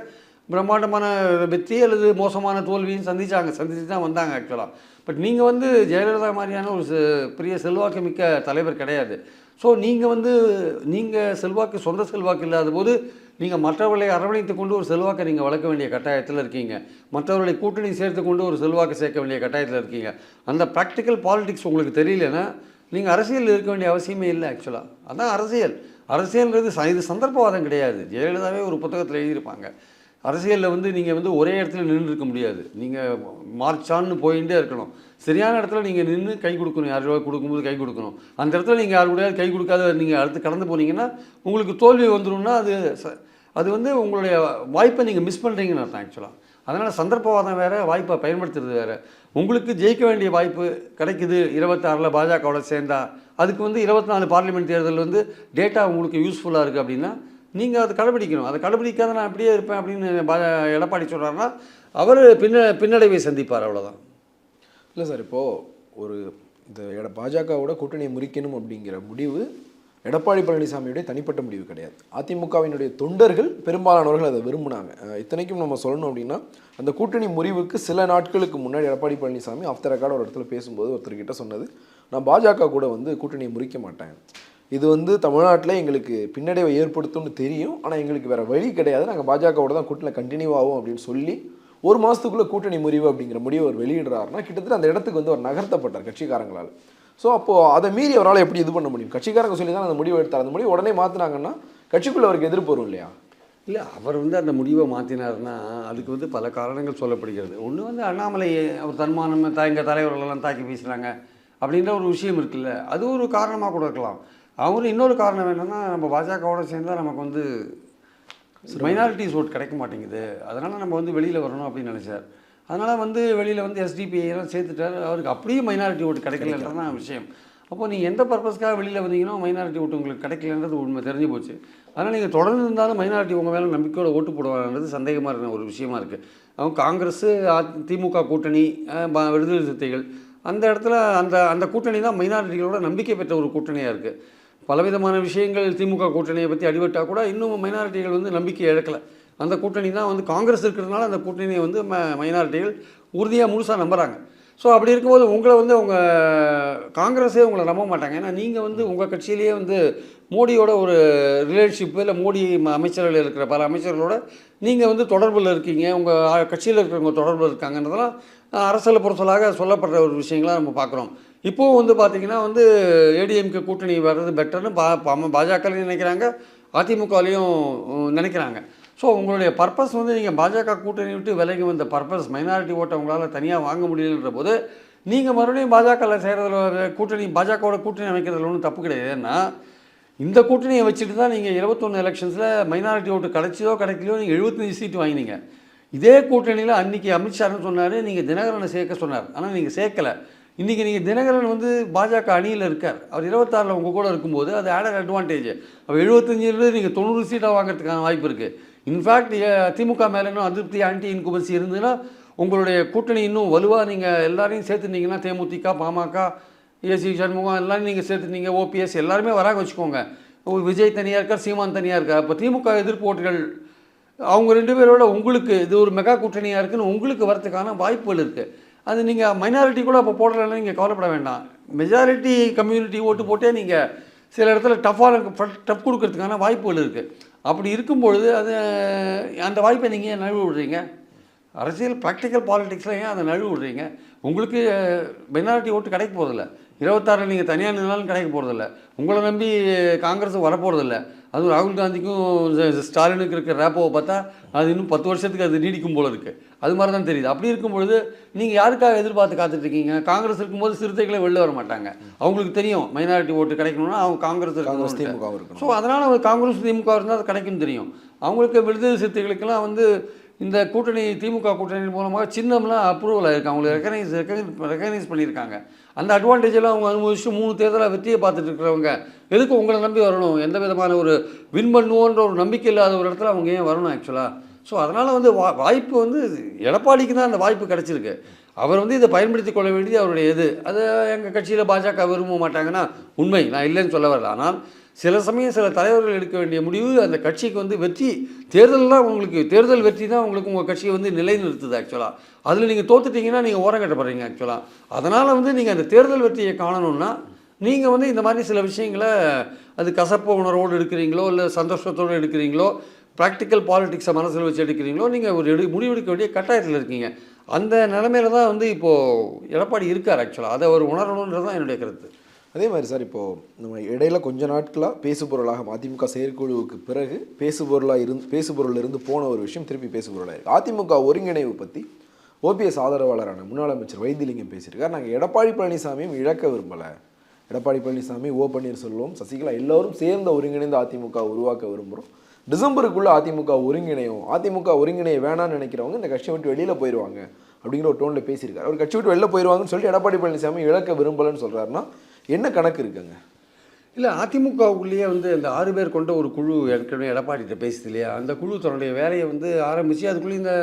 பிரம்மாண்டமான வெற்றி அல்லது மோசமான தோல்வியும் சந்தித்தாங்க சந்தித்து தான் வந்தாங்க ஆக்சுவலாக பட் நீங்கள் வந்து ஜெயலலிதா மாதிரியான ஒரு பெரிய செல்வாக்கு மிக்க தலைவர் கிடையாது. ஸோ நீங்கள் வந்து நீங்கள் செல்வாக்கு சொந்த செல்வாக்கு இல்லாத போது நீங்கள் மற்றவர்களை அரவணைத்து கொண்டு ஒரு செல்வாக்கை நீங்கள் வளர்க்க வேண்டிய கட்டாயத்தில் இருக்கீங்க. மற்றவர்களை கூட்டணி சேர்த்து கொண்டு ஒரு செல்வாக்கு சேர்க்க வேண்டிய கட்டாயத்தில் இருக்கீங்க. அந்த ப்ராக்டிக்கல் பாலிடிக்ஸ் உங்களுக்கு தெரியலன்னா நீங்கள் அரசியலில் இருக்க வேண்டிய அவசியமே இல்லை ஆக்சுவலாக அதான் அரசியல். அரசியல்ன்றது இது சந்தர்ப்பவாதம் கிடையாது. ஜெயலலிதாவே ஒரு புத்தகத்தில் எழுதியிருப்பாங்க. அரசியலில் வந்து நீங்கள் வந்து ஒரே இடத்துல நின்று இருக்க முடியாது. நீங்கள் மார்ச்சான்னு போயிட்டே இருக்கணும். சரியான இடத்துல நீங்கள் நின்று கை கொடுக்கணும். யார் ரூபாய் கொடுக்கும்போது கை கொடுக்கணும். அந்த இடத்துல நீங்கள் யார் கூடயாவது கை கொடுக்காத நீங்கள் அடுத்து கடந்து போனீங்கன்னா உங்களுக்கு தோல்வி வந்துடும்னா அது ச- அது வந்து உங்களுடைய வாய்ப்பை நீங்கள் மிஸ் பண்ணுறீங்கன்னு அர்த்தம் ஆக்சுவலாக அதனால் சந்தர்ப்பவாதம் வேறு வாய்ப்பை பயன்படுத்துறது வேறு. உங்களுக்கு ஜெயிக்க வேண்டிய வாய்ப்பு கிடைக்குது. இருபத்தாறில் பாஜகவோட சேர்ந்தா அதுக்கு வந்து இருபத்தி நாலு பார்லிமெண்ட் தேர்தல் வந்து டேட்டா உங்களுக்கு யூஸ்ஃபுல்லாக இருக்குது அப்படின்னா நீங்கள் அதை கடைபிடிக்கணும். அதை கடைபிடிக்காத நான் அப்படியே இருப்பேன் அப்படின்னு பா எடப்பாடி சொல்கிறாருன்னா அவர் பின்ன பின்னடைவை சந்திப்பார் அவ்வளோதான் இல்லை சார் இப்போது ஒரு இந்த எட பாஜகவோட கூட்டணியை முறிக்கணும் அப்படிங்கிற முடிவு எடப்பாடி பழனிசாமியுடைய தனிப்பட்ட முடிவு கிடையாது. அதிமுகவினுடைய தொண்டர்கள் பெரும்பாலானவர்கள் அதை விரும்பினாங்க. இத்தனைக்கும் நம்ம சொல்லணும் அப்படின்னா அந்த கூட்டணி முறிவுக்கு சில நாட்களுக்கு முன்னாடி எடப்பாடி பழனிசாமி ஆஃப்டர் ரெக்கார்டு ஒரு இடத்துல பேசும்போது ஒருத்தர்கிட்ட சொன்னது நான் பாஜக கூட வந்து கூட்டணியை முறிக்க மாட்டேன். இது வந்து தமிழ்நாட்டில் எங்களுக்கு பின்னடைவை ஏற்படுத்தும்னு தெரியும். ஆனால் எங்களுக்கு வேறு வழி கிடையாது. நாங்கள் பாஜகவோட தான் கூட்டணியில் கண்டினியூ ஆகும் அப்படின்னு சொல்லி ஒரு மாதத்துக்குள்ளே கூட்டணி முறிவு அப்படிங்கிற முடிவை அவர் வெளியிடுறாருன்னா கிட்டத்தட்ட அந்த இடத்துக்கு வந்து அவர் நகர்த்தப்பட்டார் கட்சிக்காரங்களால். ஸோ அப்போது அதை மீறி அவரால் எப்படி இது பண்ண முடியும்? கட்சிக்காரங்க சொல்லி தான் அந்த முடிவு எடுத்தார். அந்த முடிவு உடனே மாற்றினாங்கன்னா கட்சிக்குள்ளே அவருக்கு எதிர்ப்பு வரும் இல்லையா? இல்லை அவர் வந்து அந்த முடிவை மாற்றினார்னா அதுக்கு வந்து பல காரணங்கள் சொல்லப்படுகிறது. ஒன்று வந்து அண்ணாமலை அவர் தன்மானம் எங்கள் தலைவர்களெல்லாம் தாக்கி பேசுகிறாங்க அப்படின்ற ஒரு விஷயம் இருக்குல்ல. அது ஒரு காரணமாக கூட இருக்கலாம். அவரும் இன்னொரு காரணம் என்னென்னா நம்ம பாஜகவோட சேர்ந்தால் நமக்கு வந்து மைனாரிட்டிஸ் ஓட் கிடைக்க மாட்டேங்குது. அதனால் நம்ம வந்து வெளியில் வரணும் அப்படின்னு நினச்சார். அதனால் வந்து வெளியில் வந்து எஸ்டிபிஐ எல்லாம் சேர்த்துட்டார். அவருக்கு அப்படியே மைனாரிட்டி ஓட்டு கிடைக்கலன்றதான் தான் விஷயம். அப்போ நீங்கள் எந்த பர்பஸ்க்காக வெளியில் வந்தீங்கன்னா மைனாரிட்டி ஓட்டு உங்களுக்கு கிடைக்கலன்றது உண்மை தெரிஞ்சு போச்சு. அதனால் நீங்கள் தொடர்ந்து இருந்தாலும் மைனாரிட்டி உங்கள் மேலே நம்பிக்கையோட ஓட்டு போடுவாங்கன்றது சந்தேகமாக இருக்கிற ஒரு விஷயமா இருக்குது அவங்க காங்கிரஸ் திமுக கூட்டணி விடுதலை சிறுத்தைகள் அந்த இடத்துல அந்த அந்த கூட்டணி தான் மைனாரிட்டிகளோட நம்பிக்கை பெற்ற ஒரு கூட்டணியாக இருக்குது பலவிதமான விஷயங்கள் திமுக கூட்டணியை பற்றி அடிபட்டால் கூட இன்னும் மைனாரிட்டிகள் வந்து நம்பிக்கை இழக்கலை. அந்த கூட்டணி தான் வந்து காங்கிரஸ் இருக்கிறதுனால அந்த கூட்டணியை வந்து ம மைனாரிட்டிகள் உறுதியாக முழுசாக நம்புகிறாங்க ஸோ அப்படி இருக்கும்போது உங்களை வந்து அவங்க காங்கிரஸே உங்களை நம்ப மாட்டாங்க. ஏன்னா நீங்கள் வந்து உங்கள் கட்சியிலேயே வந்து மோடியோட ஒரு ரிலேஷன்ஷிப்பு இல்லை மோடி ம- அமைச்சர்கள் இருக்கிற பல அமைச்சர்களோட நீங்கள் வந்து தொடர்பில் இருக்கீங்க. உங்கள் கட்சியில் இருக்கிறவங்க தொடர்பில் இருக்காங்கன்றதெல்லாம் அரசியல் பொறுத்தலாக சொல்லப்படுற ஒரு விஷயங்களாக நம்ம பார்க்குறோம். இப்போவும் வந்து பார்த்திங்கன்னா வந்து ஏடிஎம்கே கூட்டணி வர்றது பெட்டர்னு பா பாஜகலையும் நினைக்கிறாங்க அதிமுகலையும் நினைக்கிறாங்க. ஸோ உங்களுடைய பர்பஸ் வந்து நீங்கள் பாஜக கூட்டணி விட்டு விலகி வந்த பர்பஸ் மைனாரிட்டி ஓட்டை உங்களால் தனியாக வாங்க முடியலன்ற போது நீங்கள் மறுபடியும் பாஜகவில் சேர்றதுல கூட்டணி பாஜகவோட கூட்டணி அமைக்கிறதுல ஒன்றும் தப்பு கிடையாது. ஏன்னா இந்த கூட்டணியை வச்சுட்டு தான் நீங்கள் இருபத்தொன்று எலெக்ஷன்ஸில் மைனாரிட்டி ஓட்டு கிடைச்சதோ கிடைக்கலையோ நீங்கள் எழுபத்தஞ்சு சீட்டு வாங்கினீங்க. இதே கூட்டணியில் அன்றைக்கி அமித்ஷான்னு சொன்னார் நீங்கள் தினகரனை சேர்க்க சொன்னார். ஆனால் நீங்கள் சேர்க்கலை. இன்றைக்கி நீங்கள் தினகரன் வந்து பாஜக அணியில் இருக்கார். அவர் இருபத்தாறில் உங்கள் கூட இருக்கும்போது அது ஆடர் அட்வான்டேஜ் அவர் எழுபத்தஞ்சிலிருந்து நீங்கள் தொண்ணூறு சீட்டாக வாங்குறதுக்கான வாய்ப்பு இருக்குது இன்ஃபேக்ட் திமுக மேலே இன்னும் அதிருப்தி ஆன்டி இன்குபன்சி இருந்ததுன்னா உங்களுடைய கூட்டணி இன்னும் வலுவாக நீங்கள் எல்லாரையும் சேர்த்துனீங்கன்னா தேமுதிக பாமக ஏசி சண்முகம் எல்லாரும் நீங்கள் சேர்த்துனீங்க ஓபிஎஸ் எல்லாருமே வராங்க வச்சுக்கோங்க. விஜய் தனியாக இருக்கார் சீமான் தனியாக இருக்கார். அப்போ திமுக எதிர்ப்பு ஓட்டுகள் அவங்க ரெண்டு பேரோட உங்களுக்கு இது ஒரு மெகா கூட்டணியாக இருக்குன்னு உங்களுக்கு வரத்துக்கான வாய்ப்புகள் இருக்குது அது நீங்கள் மைனாரிட்டி கூட அப்போ போடலைன்னா நீங்கள் கவலைப்பட வேண்டாம். மெஜாரிட்டி கம்யூனிட்டி ஓட்டு போட்டே நீங்கள் சில இடத்துல டஃப்பாக டஃப் கொடுக்கறதுக்கான வாய்ப்புகள் இருக்குது அப்படி இருக்கும் பொழுது அது அந்த வாய்ப்பை நீங்கள் ஏன் நழுவு விடுறீங்க? அரசியல் ப்ராக்டிக்கல் பாலிடிக்ஸில் ஏன் அதை நழுவு விடுறீங்க? உங்களுக்கு மெனாரிட்டி ஓட்டு கிடைக்க போகிறதில்ல இருபத்தாறில் நீங்கள் தனியாக நின்னாலும் கிடைக்க போகிறதில்ல உங்களை நம்பி காங்கிரஸ் வரப்போகிறதில்ல அதுவும் ராகுல் காந்திக்கும் ஸ்டாலினுக்கு இருக்கிற ரேப்போவை பார்த்தா அது இன்னும் பத்து வருஷத்துக்கு அது நீடிக்கும் போல இருக்குது அது மாதிரி தான் தெரியுது. அப்படி இருக்கும் பொழுது நீங்கள் யாருக்காக எதிர்பார்த்து காத்துட்டு இருக்கீங்க? காங்கிரஸ் இருக்கும்போது சிறுத்தைகளே வெளில வர மாட்டாங்க. அவங்களுக்கு தெரியும் மைனாரிட்டி ஓட்டு கிடைக்கணும்னா அவங்க காங்கிரஸ் காங்கிரஸ். திமுக இருக்கணும். ஸோ அதனால் காங்கிரஸ் திமுக இருந்தால் அது கிடைக்கும் தெரியும். அவங்களுக்கு விடுதலை சிறுத்தைகளுக்கெல்லாம் வந்து இந்த கூட்டணி திமுக கூட்டணி மூலமாக சின்னம்லாம் அப்ரூவல் ஆயிருக்கு. அவங்களுக்கு ரெக்கனைஸ் ரெக்கனைஸ் பண்ணியிருக்காங்க. அந்த எல்லாம் அவங்க அனுபவிச்சு மூணு தேர்தலாக வெற்றியை பார்த்துட்டு இருக்கிறவங்க எதுக்கு உங்களை நம்பி வரணும்? எந்த விதமான ஒரு வின் பண்ணுவோன்ற ஒரு நம்பிக்கை இல்லாத ஒரு இடத்துல அவங்க ஏன் வரணும் ஆக்சுவலாக ஸோ அதனால் வந்து வா வாய்ப்பு வந்து எடப்பாடிக்கு தான் அந்த வாய்ப்பு கிடச்சிருக்கு. அவர் வந்து இதை பயன்படுத்தி கொள்ள வேண்டியது அவருடைய இது. அது எங்கள் கட்சியில் பாஜக விரும்ப மாட்டாங்கன்னா உண்மை நான் இல்லைன்னு சொல்ல வரல. ஆனால் சில சமயம் சில தலைவர்கள் எடுக்க வேண்டிய முடிவு அந்த கட்சிக்கு வந்து வெற்றி தேர்தல்லாம் உங்களுக்கு தேர்தல் வெற்றி தான் உங்களுக்கு உங்கள் கட்சியை வந்து நிலைநிறுத்துது ஆக்சுவலாக அதில் நீங்கள் தோத்துட்டீங்கன்னா நீங்கள் ஓரம் கட்டப்படுறீங்க ஆக்சுவலாக அதனால் வந்து நீங்கள் அந்த தேர்தல் வெற்றியை காணணும்னா நீங்கள் வந்து இந்த மாதிரி சில விஷயங்களை அது கசப்பு உணர்வோடு எடுக்கிறீங்களோ இல்லை சந்தோஷத்தோடு எடுக்கிறீங்களோ ப்ராக்டிக்கல் பாலிடிக்ஸை மனசில் வச்சு எடுக்கிறீங்களோ நீங்கள் ஒரு எடு முடிவெடுக்க வேண்டிய கட்டாயத்தில் இருக்கீங்க. அந்த நிலமையில தான் வந்து இப்போது எடப்பாடி இருக்கார் ஆக்சுவலாக அதை அவர் உணரணுன்றது தான் என்னுடைய கருத்து. அதே மாதிரி சார் இப்போது நம்ம இடையில கொஞ்ச நாட்களாக பேசுபொருளாக மதிமுக செயற்குழுவுக்கு பிறகு பேசுபொருளாக இருந்து பேசுபொருள் இருந்து போன ஒரு விஷயம் திருப்பி பேசுபொருளாக இருக்குது அதிமுக ஒருங்கிணைவு பற்றி ஓபிஎஸ் ஆதரவாளரான முன்னாள் அமைச்சர் வைத்திலிங்கம் பேசியிருக்கார். நாங்கள் எடப்பாடி பழனிசாமியும் இழக்க விரும்பலை. எடப்பாடி பழனிசாமி ஓ பன்னீர்செல்வம் சசிகலா எல்லோரும் சேர்ந்த ஒருங்கிணைந்த அதிமுக உருவாக்க விரும்புகிறோம் டிசம்பருக்குள்ளே அதிமுக ஒருங்கிணையும் அதிமுக ஒருங்கிணைய வேணாம்னு நினைக்கிறவங்க இந்த கட்சியை விட்டு வெளியில் போயிடுவாங்க அப்படிங்கிற ஒரு டோனில் பேசியிருக்காரு. அவர் கட்சி விட்டு வெளில போயிடுவாங்கன்னு சொல்லிட்டு எடப்பாடி பழனிசாமி இழக்க விரும்பலன்னு சொல்கிறாருன்னா என்ன கணக்கு இருக்குங்க? இல்லை அதிமுகவுக்குள்ளேயே வந்து இந்த ஆறு பேர் கொண்ட ஒரு குழு ஏற்கனவே எடப்பாடிகிட்ட பேசுது இல்லையா? அந்த குழு தன்னுடைய வேலையை வந்து ஆரம்பித்து அதுக்குள்ளே இந்த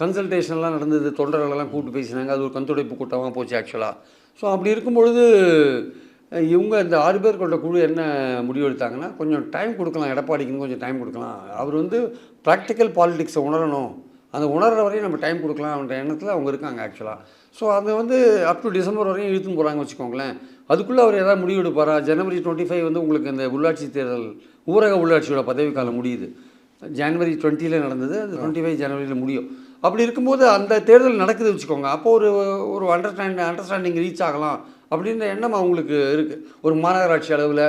கன்சல்டேஷன்லாம் நடந்தது தொண்டர்களெல்லாம் கூப்பிட்டு பேசினாங்க. அது ஒரு கண்துடைப்பு கூட்டமாக போச்சு ஆக்சுவலாக ஸோ அப்படி இருக்கும் பொழுது இவங்க இந்த ஆறு பேர் கொண்ட குழு என்ன முடிவு எடுத்தாங்கன்னா கொஞ்சம் டைம் கொடுக்கலாம் எடப்பாடிக்குன்னு கொஞ்சம் டைம் கொடுக்கலாம். அவர் வந்து ப்ராக்டிக்கல் பாலிடிக்ஸை உணரணும். அந்த உணர்ற வரையும் நம்ம டைம் கொடுக்கலாம்ன்ற எண்ணத்தில் அவங்க இருக்காங்க ஆக்சுவலாக ஸோ அதை வந்து அப் டு டிசம்பர் வரையும் இழுத்துன்னு போகிறாங்க வச்சுக்கோங்களேன். அதுக்குள்ளே அவர் ஏதாவது முடிவு எடுப்பாரா? ஜனவரி டுவெண்ட்டி ஃபைவ் வந்து உங்களுக்கு இந்த உள்ளாட்சி தேர்தல் ஊரக உள்ளாட்சியோட பதவிக்காலம் முடியுது. ஜனவரி டுவெண்ட்டியில் நடந்தது அது டுவெண்ட்டி ஃபைவ் ஜனவரியில் முடியும். அப்படி இருக்கும்போது அந்த தேர்தல் நடக்குது வச்சுக்கோங்க. அப்போ ஒரு ஒரு அண்டர்ஸ்டாண்ட் அண்டர்ஸ்டாண்டிங் ரீச் ஆகலாம். அப்படின்ற எண்ணம் அவங்களுக்கு இருக்குது ஒரு மாநகராட்சி அளவில்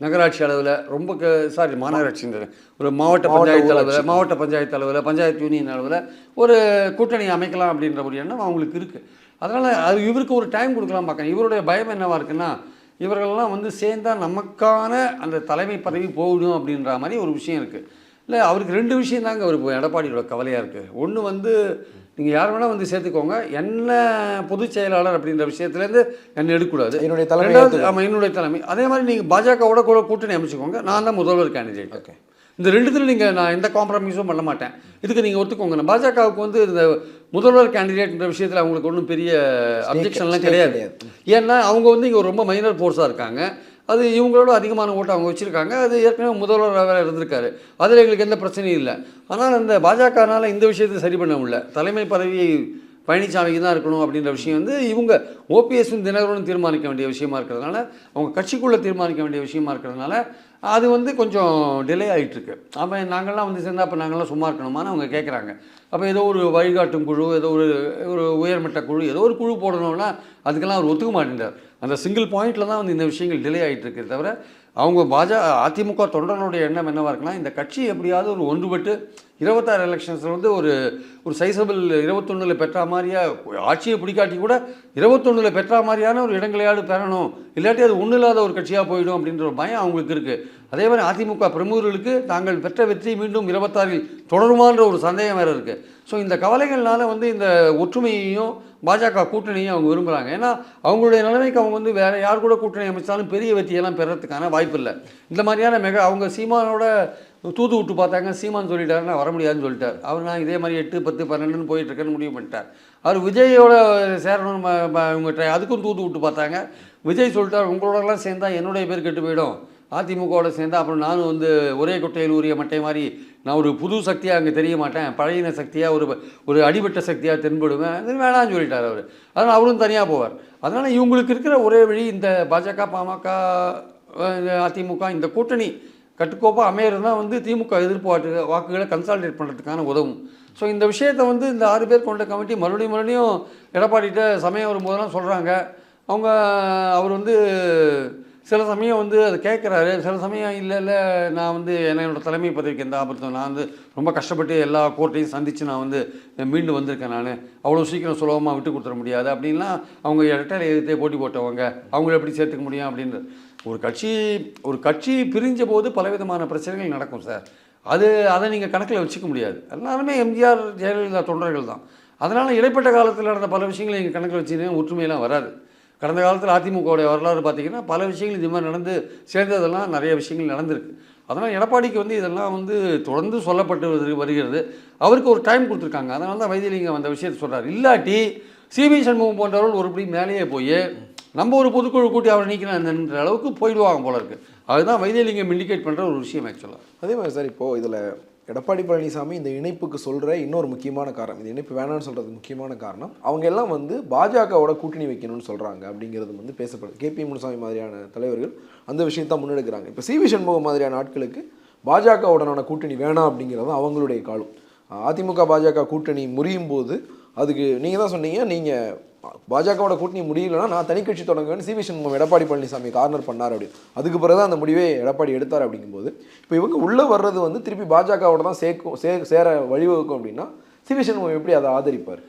நகராட்சி அளவில் ரொம்ப க சாரி மாநகராட்சின்ற ஒரு மாவட்ட பஞ்சாயத்து. அளவில் மாவட்ட பஞ்சாயத்து அளவில் பஞ்சாயத்து யூனியன் அளவில் ஒரு கூட்டணி அமைக்கலாம் அப்படின்ற ஒரு எண்ணம் அவங்களுக்கு இருக்குது அதனால் அது இவருக்கு ஒரு டைம் கொடுக்கலாம் பார்க்க இவருடைய பயம் என்னவா இருக்குன்னா இவர்கள்லாம் வந்து சேர்ந்தா நமக்கான அந்த தலைமை பதவி போகணும் அப்படின்ற மாதிரி ஒரு விஷயம் இருக்குது இல்லை அவருக்கு ரெண்டு விஷயம் தாங்க அவருக்கு எடப்பாடியோட கவலையாக இருக்குது ஒன்று வந்து நீங்கள் யார் வேணால் வந்து சேர்த்துக்கோங்க. என்ன பொதுச் செயலாளர் அப்படின்ற விஷயத்துலேருந்து என்னை எடுக்கக்கூடாது. என்னுடைய தலைமை. ஆமாம் என்னுடைய தலைமை. அதே மாதிரி நீங்கள் பாஜகவோட கூட கூட்டணி அமைச்சுக்கோங்க. நான் தான் முதல்வர் கேண்டிடேட் ஓகே. இந்த ரெண்டுத்துல நீங்கள் நான் எந்த காம்ப்ரமைஸும் பண்ண மாட்டேன். இதுக்கு நீங்கள் ஒத்துக்கோங்க. பாஜகவுக்கு வந்து இந்த முதல்வர் கேண்டிடேட்ன்ற விஷயத்தில் அவங்களுக்கு ஒன்றும் பெரிய அப்ஜெக்ஷன்லாம் கிடையாது. ஏன்னா அவங்க வந்து இங்கே ரொம்ப மைனர் ஃபோர்ஸாக இருக்காங்க. அது இவங்களோட அதிகமான ஓட்டு அவங்க வச்சுருக்காங்க. அது ஏற்கனவே முதல்வர் வேறு இருந்திருக்காரு. அதில் எங்களுக்கு எந்த பிரச்சனையும் இல்லை. ஆனால் அந்த பாஜகனால் இந்த விஷயத்தை சரி பண்ண முடியல. தலைமை பதவியை பழனிசாமிக்கு தான் இருக்கணும் அப்படின்ற விஷயம் வந்து இவங்க ஓபிஎஸும் தினகரனும் தீர்மானிக்க வேண்டிய விஷயமா இருக்கிறதுனால அவங்க கட்சிக்குள்ளே தீர்மானிக்க வேண்டிய விஷயமா இருக்கிறதுனால அது வந்து கொஞ்சம் டிலே ஆகிட்டுருக்கு அப்போ நாங்கள்லாம் வந்து சேர்ந்தால் அப்போ நாங்கள்லாம் சும்மா இருக்கணுமான்னு அவங்க கேட்குறாங்க அப்போ ஏதோ ஒரு வழிகாட்டும் குழு ஏதோ ஒரு ஒரு உயர்மட்ட குழு ஏதோ ஒரு குழு போடணும்னா அதுக்கெல்லாம் அவர் ஒத்துக்க மாட்டேங்கிறார் அந்த சிங்கிள் பாயிண்டில் தான் வந்து இந்த விஷயங்கள் டிலே ஆகிட்டு இருக்கே தவிர அவங்க பாஜக அதிமுக தொண்டர்களுடைய எண்ணம் என்னவாக இருக்குன்னா இந்த கட்சி எப்படியாவது ஒரு ஒன்றுபட்டு இருபத்தாறு எலெக்ஷன்ஸில் வந்து ஒரு ஒரு சைசபிள் இருபத்தொன்னில் பெற்ற மாதிரியா ஆட்சியை பிடிக்காட்டி கூட இருபத்தொன்னில் பெற்ற மாதிரியான ஒரு இடங்களையாவது பெறணும். இல்லாட்டி அது ஒன்றும் இல்லாத ஒரு கட்சியாக போயிடும் அப்படின்ற ஒரு பயம் அவங்களுக்கு இருக்குது அதே மாதிரி அதிமுக பிரமுகர்களுக்கு தாங்கள் பெற்ற வெற்றி மீண்டும் இருபத்தாறில் தொடருமான்ற ஒரு சந்தேகம் வேறு இருக்குது ஸோ இந்த கவலைகள்னால வந்து இந்த ஒற்றுமையையும் பாஜக கூட்டணியும் அவங்க விரும்புகிறாங்க ஏன்னா அவங்களுடைய நிலைமைக்கு அவங்க வந்து வேறு யார் கூட கூட்டணி அமைச்சாலும் பெரிய வெற்றியெல்லாம் பெறறதுக்கான வாய்ப்பு இல்லை. இந்த மாதிரியான மிக அவங்க சீமானோட தூது விட்டு பார்த்தாங்க சீமான் சொல்லிட்டாரு நான் வர முடியாதுன்னு சொல்லிட்டார். அவர் நான் இதே மாதிரி எட்டு பத்து பன்னெண்டுன்னு போயிட்டுருக்கேன்னு முடிவு பண்ணிட்டார். அவர் விஜயோட சேரணும் இவங்க அதுக்கும் தூது விட்டு பார்த்தாங்க. விஜய் சொல்லிட்டார் உங்களோடலாம் சேர்ந்தால் என்னுடைய பேர் கெட்டு போயிடும். அதிமுகவோட சேர்ந்தா அப்புறம் நானும் வந்து ஒரே குட்டையில் ஊறிய மட்டை மாதிரி நான் ஒரு புது சக்தியாக அங்கே தெரிய மாட்டேன். பழையின சக்தியாக ஒரு ஒரு அடிபட்ட சக்தியாக தென்படுவேன். அது வேணாம்னு சொல்லிட்டார் அவர். அதனால் அவரும் தனியாக போவார். அதனால் இவங்களுக்கு இருக்கிற ஒரே வழி இந்த பாஜக பாமக இந்த அதிமுக இந்த கூட்டணி கட்டுக்கோப்பாக அமையிறது தான் வந்து திமுக எதிர்ப்பு வாக்கு வாக்குகளை கன்சாலிடேட் பண்ணுறதுக்கான உதவும். ஸோ இந்த விஷயத்தை வந்து இந்த ஆறு பேர் கொண்ட கமிட்டி மறுபடியும் மறுபடியும் எடப்பாடிகிட்ட சமயம் வரும்போதெல்லாம் சொல்கிறாங்க அவங்க அவர் வந்து சில சமயம் வந்து அதை கேட்குறாரு. சில சமயம் இல்லை இல்லை நான் வந்து என்னோட தலைமை பதவிக்கு எந்த ஆபத்தும் நான் வந்து ரொம்ப கஷ்டப்பட்டு எல்லா கோர்ட்டையும் சந்தித்து நான் வந்து மீண்டு வந்திருக்கேன் நான். அவ்வளோ சீக்கிரம் சுலபமாக விட்டு கொடுத்துட முடியாது. அப்படின்லாம் அவங்க இரட்டையில் எதிர்த்தே போட்டி போட்டவங்க அவங்கள எப்படி சேர்த்துக்க முடியும் அப்படின்னு ஒரு கட்சி ஒரு கட்சி பிரிஞ்ச போது பலவிதமான பிரச்சனைகள் நடக்கும் சார். அது அதை நீங்கள் கணக்கில் வச்சுக்க முடியாது. எல்லாருமே எம்ஜிஆர் ஜெயலலிதா தொண்டர்கள் தான். அதனால் இடைப்பட்ட காலத்தில் நடந்த பல விஷயங்களை நீங்கள் கணக்கில் வச்சுன்னா ஒற்றுமையெல்லாம் வராது. கடந்த காலத்தில் அதிமுகவுடைய வரலாறு பார்த்தீங்கன்னா பல விஷயங்கள் இது மாதிரி நடந்து சேர்ந்ததெல்லாம் நிறைய விஷயங்கள் நடந்திருக்கு. அதனால் எடப்பாடிக்கு வந்து இதெல்லாம் வந்து தொடர்ந்து சொல்லப்பட்டு வருது- வருகிறது. அவருக்கு ஒரு டைம் கொடுத்துருக்காங்க. அதனால தான் வைத்தியலிங்கம் அந்த விஷயத்தை சொல்கிறார் இல்லாட்டி சிபி சண்முகம் போன்றவர்கள் ஒருபடி மேலேயே போய் நம்ம ஒரு பொதுக்குழு கூட்டி அவரை நீக்கணுன்ற அளவுக்கு போயிடுவாங்க போல இருக்குது அதுதான் வைத்தியலிங்கம் இண்டிகேட் பண்ணுற ஒரு விஷயம் ஆக்சுவலாக அதே மாதிரி சார் இப்போது இதில் எடப்பாடி பழனிசாமி இந்த இணைப்புக்கு சொல்கிற இன்னொரு முக்கியமான காரணம். இந்த இணைப்பு வேணாம்னு சொல்கிறது முக்கியமான காரணம். அவங்க எல்லாம் வந்து பாஜகவோட கூட்டணி வைக்கணும்னு சொல்கிறாங்க அப்படிங்கிறது வந்து பேசப்படுது கேபி முனுசாமி மாதிரியான தலைவர்கள் அந்த விஷயத்தை முன்னெடுக்கிறாங்க. இப்போ சி வி சண்முகம் மாதிரியான ஆட்களுக்கு பாஜகவுடனான கூட்டணி வேணாம் அப்படிங்கிறது அவங்களுடைய காலம். அதிமுக பாஜக கூட்டணி முறியும் போது அதுக்கு நீங்கள் தான் சொன்னீங்க நீங்கள் பாஜகவோட கூட்டணி முடியலன்னா நான் தனி கட்சி தொடங்குவேன் C V Shanmugam Edappadi Palaniswami corner பண்ணார் அப்படின்னு. அதுக்கு பிறகு தான் அந்த முடிவே எடப்பாடி எடுத்தார் அப்படிங்கும்போது இப்போ இவங்க உள்ளே வர்றது வந்து திருப்பி பாஜகவோட தான் சேர்க்கும் சே சேர வழிவகுக்கும் அப்படின்னா சி வி சண்முகம் எப்படி அதை ஆதரிப்பார்?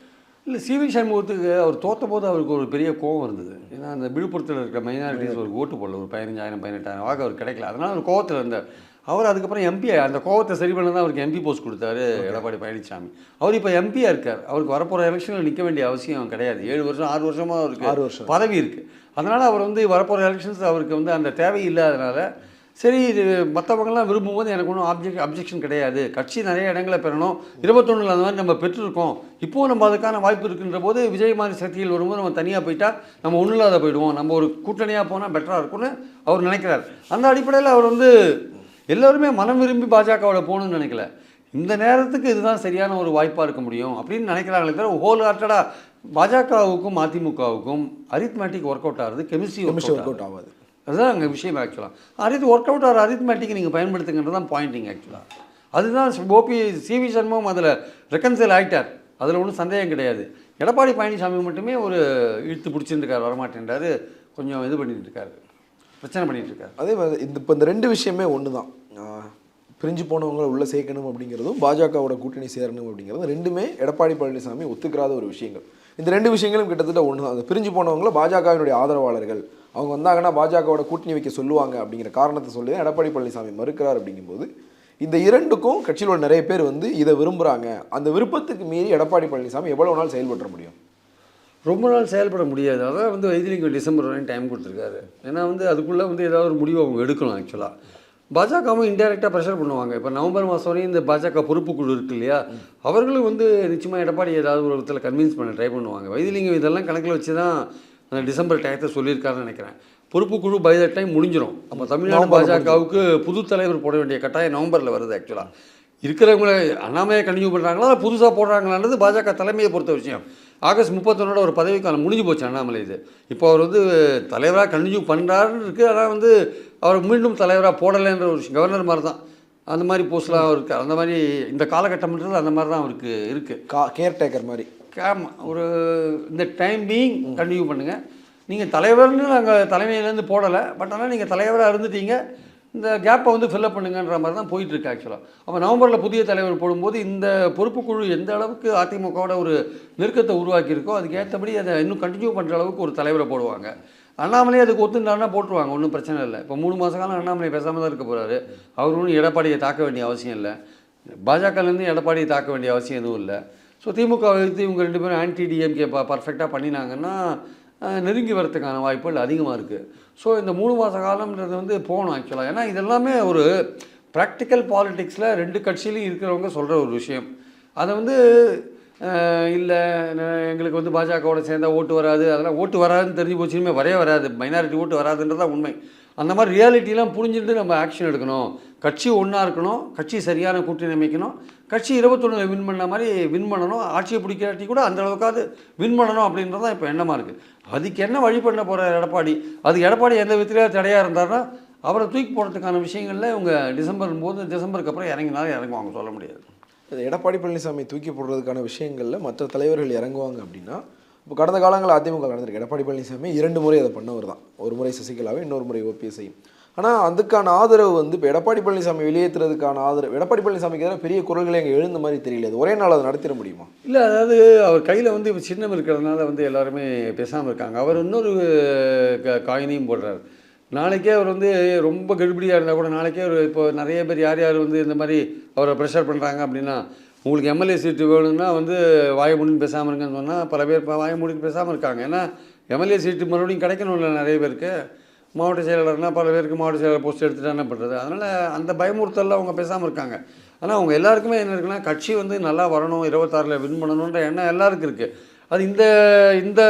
இல்லை சிவி சண்முகத்துக்கு அவர் தோத்த போது அவருக்கு ஒரு பெரிய கோவம் இருந்தது. ஏன்னா அந்த விழுப்புரத்தில் இருக்கிற மைனாரிட்டிஸ் ஒரு ஓட்டு போடல ஒரு பதினஞ்சாயிரம் பதினெட்டாயிரம் வாக்கு அவர் கிடைக்கல. அதனால ஒரு கோவத்தில் இருந்தார் அவர் அதுக்கப்புறம் எம்பி அந்த கோவத்தை சரி பண்ண தான் அவருக்கு எம்பி போஸ்ட் கொடுத்தாரு எடப்பாடி பழனிசாமி அவர் இப்போ எம்பியாக இருக்கார். அவருக்கு வரப்போகிற எலெக்ஷனில் நிற்க வேண்டிய அவசியம் கிடையாது. ஏழு வருஷம் ஆறு வருஷமாக அவருக்கு ஆறு வருஷம். பதவி இருக்குது அதனால் அவர் வந்து வரப்போகிற எலெக்ஷன்ஸ் அவருக்கு வந்து அந்த தேவை இல்லாதனால சரி இது மற்றவங்கலாம் விரும்பும்போது எனக்கு ஒன்றும் ஆப்ஜெக்ட் அப்ஜெக்ஷன் கிடையாது. கட்சி நிறைய இடங்களை பெறணும். இருபத்தொன்னில் அந்த மாதிரி நம்ம பெற்றிருக்கோம். இப்போது நம்ம அதுக்கான வாய்ப்பு இருக்குன்ற போது விஜய் மாதிரி சக்திகள் வரும்போது நம்ம தனியாக போயிட்டா நம்ம ஒன்றும் இல்லாத போயிடுவோம். நம்ம ஒரு கூட்டணியாக போனால் பெட்டராக இருக்கும்னு அவர் நினைக்கிறார். அந்த அடிப்படையில் அவர் வந்து எல்லோருமே மனம் விரும்பி பாஜகவோட போகணும்னு நினைக்கல. இந்த நேரத்துக்கு இதுதான் சரியான ஒரு வாய்ப்பாக இருக்க முடியும் அப்படின்னு நினைக்கிறாங்களே தவிர ஹோல் ஹார்ட்டடாக பாஜகவுக்கும் அதிமுகவுக்கும் அரித்மேட்டிக் ஒர்க் அவுட் ஆகுது கெமிஸ்ட்ரி ஒர்க் அவுட் அவுட் ஆகாது. அதுதான் அங்கே விஷயம் ஆக்சுவலாக அரித் ஒர்க் அவுட் ஆகிற அரித்மேட்டிக் நீங்கள் பயன்படுத்துங்கன்றது தான் பாயிண்டிங் ஆக்சுவலாக அதுதான் ஓபி சிவி சண்முகம் அதில் ரெக்கன்சைல் ஆகிட்டார் அதில் ஒன்றும் சந்தேகம் கிடையாது. எடப்பாடி பழனிசாமி மட்டுமே ஒரு இழுத்து பிடிச்சிருந்துருக்காரு வரமாட்டேன்றாரு. கொஞ்சம் இது பண்ணிட்டு இருக்காரு. பிரச்சனை பண்ணிட்டு இருக்காரு அதே மாதிரி இந்த இப்போ இந்த ரெண்டு விஷயமே ஒன்று தான் பிரிஞ்சு போனவங்களை உள்ளே சேர்க்கணும் அப்படிங்கிறதும் பாஜகவோட கூட்டணி சேரணும் அப்படிங்கிறதும் ரெண்டுமே எடப்பாடி பழனிசாமி ஒத்துக்கிறாத ஒரு விஷயங்கள். இந்த ரெண்டு விஷயங்களும் கிட்டத்தட்ட ஒன்று தான் அந்த பிரிஞ்சு போனவங்கள பாஜகவினுடைய ஆதரவாளர்கள் அவங்க வந்தாங்கன்னா பாஜகவோட கூட்டணி வைக்க சொல்லுவாங்க அப்படிங்கிற காரணத்தை சொல்லி தான் எடப்பாடி பழனிசாமி மறுக்கிறார் அப்படிங்கும்போது இந்த இரண்டுக்கும் கட்சியில் உள்ள நிறைய பேர் வந்து இதை விரும்புகிறாங்க அந்த விருப்பத்துக்கு மீறி எடப்பாடி பழனிசாமி எவ்வளோ நாள் செயல்பட முடியும்? ரொம்ப நாள் செயல்பட முடியாது. அதான் வந்து வைத்திலிங்கம் டிசம்பர் வரையும் டைம் கொடுத்துருக்காரு. ஏன்னா வந்து அதுக்குள்ளே வந்து ஏதாவது ஒரு முடிவு அவங்க எடுக்கணும் ஆக்சுவலாக பாஜகவும் இன்டெரக்டாக ப்ரெஷர் பண்ணுவாங்க. இப்போ நவம்பர் மாதம் வரையும் இந்த பாஜக பொறுப்புக்குழு இருக்கு இல்லையா? அவர்களும் வந்து நிச்சயமாக எடப்பாடி ஏதாவது ஒரு விதத்தில் கன்வின்ஸ் பண்ண ட்ரை பண்ணுவாங்க. வைத்திலிங்கம் இதெல்லாம் கணக்கில் வச்சு தான் அந்த டிசம்பர் டயத்தை சொல்லியிருக்காருன்னு நினைக்கிறேன். பொறுப்புக்குழு பை த டைம் முடிஞ்சிடும் அப்போ தமிழ்நாடு பாஜகவுக்கு புது தலைவர் போட வேண்டிய கட்டாயம் நவம்பரில் வருது ஆக்சுவலாக இருக்கிறவங்கள அண்ணாமையை கண்டினியூ பண்ணுறாங்களா புதுசாக போடுறாங்களான்றது பாஜக தலைமையை பொறுத்த விஷயம். ஆகஸ்ட் முப்பத்தொன்னோட ஒரு பதவிக்காலம் முடிஞ்சு போச்சு அண்ணாமலை இது. இப்போ அவர் வந்து தலைவராக கண்டினியூ பண்ணுறாருன்னு இருக்குது ஆனால் வந்து அவர் மீண்டும் தலைவராக போடலைன்ற ஒரு கவர்னர் மாதிரி தான் அந்த மாதிரி போஸ்ட்லாம் அவருக்கு அந்த மாதிரி இந்த காலகட்டம்ன்றது அந்த மாதிரி தான் அவருக்கு இருக்குது கா கேர்டேக்கர் மாதிரி. கேம் ஒரு இந்த டைம் பீயிங் கண்டினியூ பண்ணுங்கள் நீங்கள் தலைவர்னு நாங்கள் தலைமையிலேருந்து போடலை. பட் ஆனால் நீங்கள் தலைவராக இருந்துட்டீங்க. இந்த கேப்பை வந்து ஃபில்லப் பண்ணுங்கன்ற மாதிரி தான் போயிட்டுருக்கு ஆக்சுவலாக அப்போ நவம்பரில் புதிய தலைவர் போடும்போது இந்த பொறுப்புக்குழு எந்த அளவுக்கு அதிமுகவோட ஒரு நெருக்கத்தை உருவாக்கியிருக்கோ அதுக்கேற்றபடி அதை இன்னும் கண்டினியூ பண்ணுற அளவுக்கு ஒரு தலைவரை போடுவாங்க. அண்ணாமலையே அதுக்கு ஒத்துனாருன்னா போட்டுருவாங்க ஒன்றும் பிரச்சனை இல்லை. இப்போ மூணு மாத காலம் அண்ணாமலை பேசாமல் தான் இருக்க போகிறாரு அவர் ஒன்றும் எடப்பாடியை தாக்க வேண்டிய அவசியம் இல்லை. பாஜகலேருந்து எடப்பாடியை தாக்க வேண்டிய அவசியம் எதுவும் இல்லை. ஸோ திமுக எடுத்து இவங்க ரெண்டு பேரும் ஆன்டி டிஎம்கே ப பர்ஃபெக்டாக பண்ணினாங்கன்னா நெருங்கி வரதுக்கான வாய்ப்புகள் அதிகமாக இருக்குது ஸோ இந்த மூணு மாத காலம்ன்றது வந்து போகணும் ஆக்சுவலாக ஏன்னா இதெல்லாமே ஒரு ப்ராக்டிக்கல் பாலிட்டிக்ஸில் ரெண்டு கட்சியிலையும் இருக்கிறவங்க சொல்கிற ஒரு விஷயம். அதை வந்து இல்லை எங்களுக்கு வந்து பாஜகவோட சேர்ந்தா ஓட்டு வராது. அதெல்லாம் ஓட்டு வராதுன்னு தெரிஞ்சு போச்சுமே வரவே வராது. மைனாரிட்டி ஓட்டு வராதுன்றது தான் உண்மை. அந்த மாதிரி ரியாலிட்டிலாம் புரிஞ்சுட்டு நம்ம ஆக்ஷன் எடுக்கணும். கட்சி ஒன்றா இருக்கணும். கட்சி சரியான கூட்டணி அமைக்கணும். கட்சி இருபத்தொன்னில் வின் பண்ண மாதிரி வின் பண்ணணும். ஆட்சியை பிடிக்காட்டி கூட அந்த அளவுக்காவது வின் பண்ணணும் அப்படின்றது தான் இப்போ எண்ணமாக இருக்குது அதுக்கு என்ன வழி பண்ண போகிற எடப்பாடி? அதுக்கு எடப்பாடி எந்த விதத்துலையா தடையாக இருந்தாருன்னா அவரை தூக்கி போடுறதுக்கான விஷயங்களில் இவங்க டிசம்பர் போது டிசம்பருக்கு அப்புறம் இறங்கினாலும் இறங்குவாங்க சொல்ல முடியாது. எடப்பாடி பழனிசாமி தூக்கி போடுறதுக்கான விஷயங்களில் மற்ற தலைவர்கள் இறங்குவாங்க அப்படின்னா இப்போ கடந்த காலங்களில் அதிமுக நடந்திருக்கு. எடப்பாடி பழனிசாமி இரண்டு முறை அதை பண்ணவர் தான். ஒரு முறை சசிகலாவை இன்னொரு முறை ஓபிஎஸ்ஐயும் ஆனால் அதுக்கான ஆதரவு வந்து இப்போ எடப்பாடி பழனிசாமி வெளியேற்றுறதுக்கான ஆதரவு எடப்பாடி பழனிசாமிக்கு எதிராக பெரிய குரல்களை அங்கே எழுந்த மாதிரி தெரியல. அது ஒரே நாள் அதை நடத்திட முடியுமா? இல்லை அதாவது அவர் கையில் வந்து இப்போ சின்னம் இருக்கிறதுனால வந்து எல்லாருமே பேசாமல் இருக்காங்க. அவர் இன்னொரு க- காயினையும் போடுறாரு. நாளைக்கே அவர் வந்து ரொம்ப கெடுபடியாக இருந்தால் கூட நாளைக்கே அவர் இப்போ நிறைய பேர் யார் யார் வந்து இந்த மாதிரி அவரை ப்ரெஷர் பண்ணுறாங்க அப்படின்னா உங்களுக்கு எம்எல்ஏ சீட்டு வேணும்னா வந்து வாய முடின்னு பேசாமல் இருங்கன்னு சொன்னால் பல பேர் இப்போ வாய முடின்னு பேசாமல் இருக்காங்க. ஏன்னா எம்எல்ஏ சீட்டு மறுபடியும் கிடைக்கணும்ல நிறைய பேருக்கு. மாவட்ட செயலாளர்னால் பல பேருக்கு மாவட்ட செயலாளர் போஸ்ட் எடுத்துட்டா என்ன பண்ணுறது அதனால் அந்த பயமுறுத்தலில் அவங்க பேசாமல் இருக்காங்க. ஆனால் அவங்க எல்லாருக்குமே என்ன இருக்குன்னா கட்சி வந்து நல்லா வரணும் இருபத்தாறில் வின் பண்ணணுன்ற எண்ணம் எல்லாருக்கும் இருக்குது அது இந்த இந்த